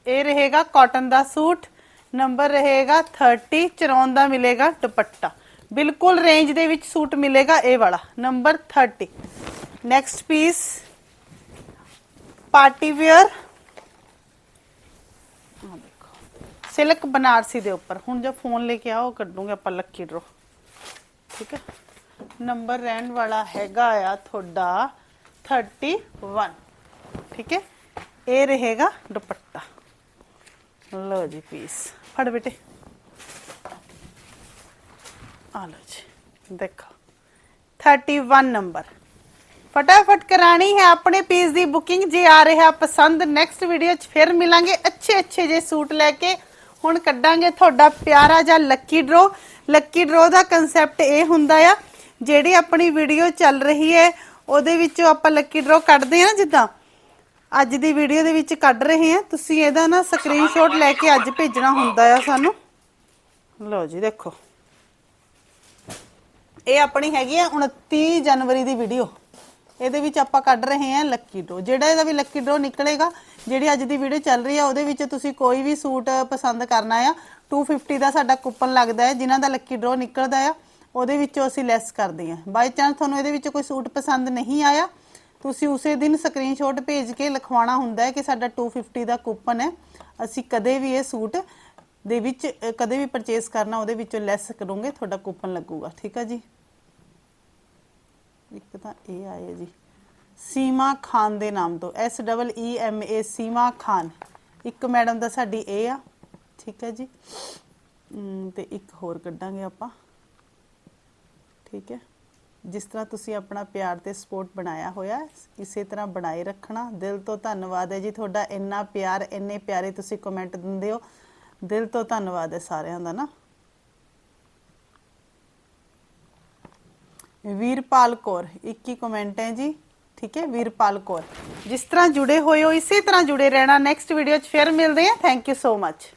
ਇਹ ਰਹੇਗਾ ਕਾਟਨ ਦਾ ਸੂਟ। ਨੰਬਰ ਰਹੇਗਾ 30 ਚਰੌਨ ਦਾ ਮਿਲੇਗਾ ਦੁਪੱਟਾ। ਬਿਲਕੁਲ ਰੇਂਜ ਦੇ ਵਿੱਚ ਸੂਟ ਮਿਲੇਗਾ ਇਹ ਵਾਲਾ। Number 30 next piece party wear. ਆ ਦੇਖੋ। ਸਿਲਕ ਬਨਾਰਸੀ ਦੇ ਉੱਪਰ। ਹੁਣ ਜਦ ਫੋਨ ਲੈ ਕੇ ਆਓ ਕੱਢੂਗੇ ਆਪਾਂ ਲੱਕੀ ਡਰੋ ਠੀਕ ਹੈ? ਨੰਬਰ ਰਹਿਣ ਵਾਲਾ ਹੈਗਾ ਆ ਤੁਹਾਡਾ 31 ਠੀਕ ਹੈ? ਇਹ ਰਹੇਗਾ ਦੁਪੱਟਾ। ਲਓ ਜੀ ਪੀਸ ਫੜ ਬੇਟੇ। ਆ ਲਓ ਜੀ। ਦੇਖੋ। 31 ਨੰਬਰ ਫਟਾਫਟ ਕਰਾਣੀ ਹੈ ਆਪਣੇ ਪੀਸ ਦੀ ਬੁਕਿੰਗ। ਜੇ ਆ ਰਿਹਾ ਪਸੰਦ ਨੈਕਸਟ ਵੀਡੀਓ 'ਚ ਫਿਰ ਮਿਲਾਂਗੇ ਅੱਛੇ ਅੱਛੇ ਜੇ ਸੂਟ ਲੈ ਕੇ। ਹੁਣ ਕੱਢਾਂਗੇ ਤੁਹਾਡਾ ਪਿਆਰਾ ਜਿਹਾ ਲੱਕੀ ਡਰੋ ਲੱਕੀ ਡਰੋ ਦਾ ਕਨਸੈਪਟ ਇਹ ਹੁੰਦਾ ਆ, ਜਿਹੜੀ ਆਪਣੀ ਵੀਡੀਓ ਚੱਲ ਰਹੀ ਹੈ, ਉਹਦੇ ਵਿੱਚੋਂ ਆਪਾਂ ਲੱਕੀ ਡਰੋ ਕੱਢਦੇ ਆ ਨਾ ਜਿੱਦਾਂ। ਅੱਜ ਦੀ ਵੀਡੀਓ ਦੇ ਵਿੱਚ ਕੱਢ ਰਹੇ ਆ ਤੁਸੀਂ ਇਹਦਾ ਨਾ ਸਕਰੀਨਸ਼ਾਟ ਲੈ ਕੇ ਅੱਜ ਭੇਜਣਾ ਹੁੰਦਾ ਆ ਸਾਨੂੰ। ਲਓ ਜੀ, ਦੇਖੋ। ਇਹ ਆਪਣੀ ਹੈਗੀ ਆ 29 ਜਨਵਰੀ ਦੀ ਵੀਡੀਓ ਇਹਦੇ ਵਿੱਚ ਆਪਾਂ ਕੱਢ ਰਹੇ ਹਾਂ ਲੱਕੀ ਡਰੋ ਜਿਹੜਾ ਇਹਦਾ ਵੀ ਲੱਕੀ ਡਰੋ ਨਿਕਲੇਗਾ, ਜਿਹੜੀ ਅੱਜ ਦੀ ਵੀਡੀਓ ਚੱਲ ਰਹੀ ਆ, ਉਹਦੇ ਵਿੱਚ ਤੁਸੀਂ ਕੋਈ ਵੀ ਸੂਟ ਪਸੰਦ ਕਰਨਾ ਆ 250 ਦਾ ਸਾਡਾ ਕੂਪਨ ਲੱਗਦਾ ਹੈ, ਜਿਨ੍ਹਾਂ ਦਾ ਲੱਕੀ ਡਰੋ ਨਿਕਲਦਾ ਆ, ਉਹਦੇ ਵਿੱਚੋਂ ਅਸੀਂ ਲੈਸ ਕਰਦੇ ਹਾਂ। ਬਾਈ ਚਾਂਸ ਤੁਹਾਨੂੰ ਇਹਦੇ ਵਿੱਚ ਕੋਈ ਸੂਟ ਪਸੰਦ ਨਹੀਂ ਆਇਆ, ਤੁਸੀਂ ਉਸੇ ਦਿਨ ਸਕਰੀਨਸ਼ਾਟ ਭੇਜ ਕੇ ਲਿਖਵਾਉਣਾ ਹੁੰਦਾ ਹੈ ਕਿ ਸਾਡਾ 250 ਦਾ ਕੂਪਨ ਹੈ। ਅਸੀਂ ਕਦੇ ਵੀ ਇਹ ਸੂਟ ਦੇ ਵਿੱਚ, ਕਦੇ ਵੀ ਪਰਚੇਸ ਕਰਨਾ, ਉਹਦੇ ਵਿੱਚੋਂ ਲੈਸ ਕਰੋਗੇ, ਤੁਹਾਡਾ ਕੂਪਨ ਲੱਗੂਗਾ। ਠੀਕ ਆ ਜੀ? ਇੱਕ ਤਾਂ ਇਹ ਆਏ ਜੀ। ਸੀਮਾ ਖਾਨ ਦੇ ਨਾਮ ਤੋਂ S double E M A Seema Khan. ਇੱਕ ਮੈਡਮ ਦਾ ਸਾਡੀ ਇਹ ਆ ਠੀਕ ਹੈ ਜੀ। ਅਮ, ਤੇ ਇੱਕ ਹੋਰ ਕੱਢਾਂਗੇ ਆਪਾਂ। ਠੀਕ ਹੈ। ਜਿਸ ਤਰ੍ਹਾਂ ਤੁਸੀਂ ਆਪਣਾ ਪਿਆਰ ਤੇ ਸਪੋਰਟ ਬਣਾਇਆ ਹੋਇਆ ਇਸੇ ਤਰ੍ਹਾਂ ਬਣਾਏ ਰੱਖਣਾ। ਦਿਲ ਤੋਂ ਧੰਨਵਾਦ ਹੈ ਜੀ ਤੁਹਾਡਾ। ਇੰਨਾ ਪਿਆਰ ਇੰਨੇ ਪਿਆਰੇ ਤੁਸੀਂ ਕਮੈਂਟ ਦਿੰਦੇ ਹੋ। ਦਿਲ ਤੋਂ ਧੰਨਵਾਦ ਹੈ ਸਾਰਿਆਂ ਦਾ ਨਾ। ਵੀਰਪਾਲ ਕੌਰ, ਇੱਕ ਹੀ ਕਮੈਂਟ ਹੈ ਜੀ, ਠੀਕ ਹੈ, ਵੀਰਪਾਲ ਕੌਰ। ਜਿਸ ਤਰ੍ਹਾਂ ਜੁੜੇ ਹੋਏ ਹੋ, ਇਸੇ ਤਰ੍ਹਾਂ ਜੁੜੇ ਰਹਿਣਾ। ਨੈਕਸਟ ਵੀਡੀਓ 'ਚ ਫਿਰ ਮਿਲਦੇ ਹਾਂ। Thank you so much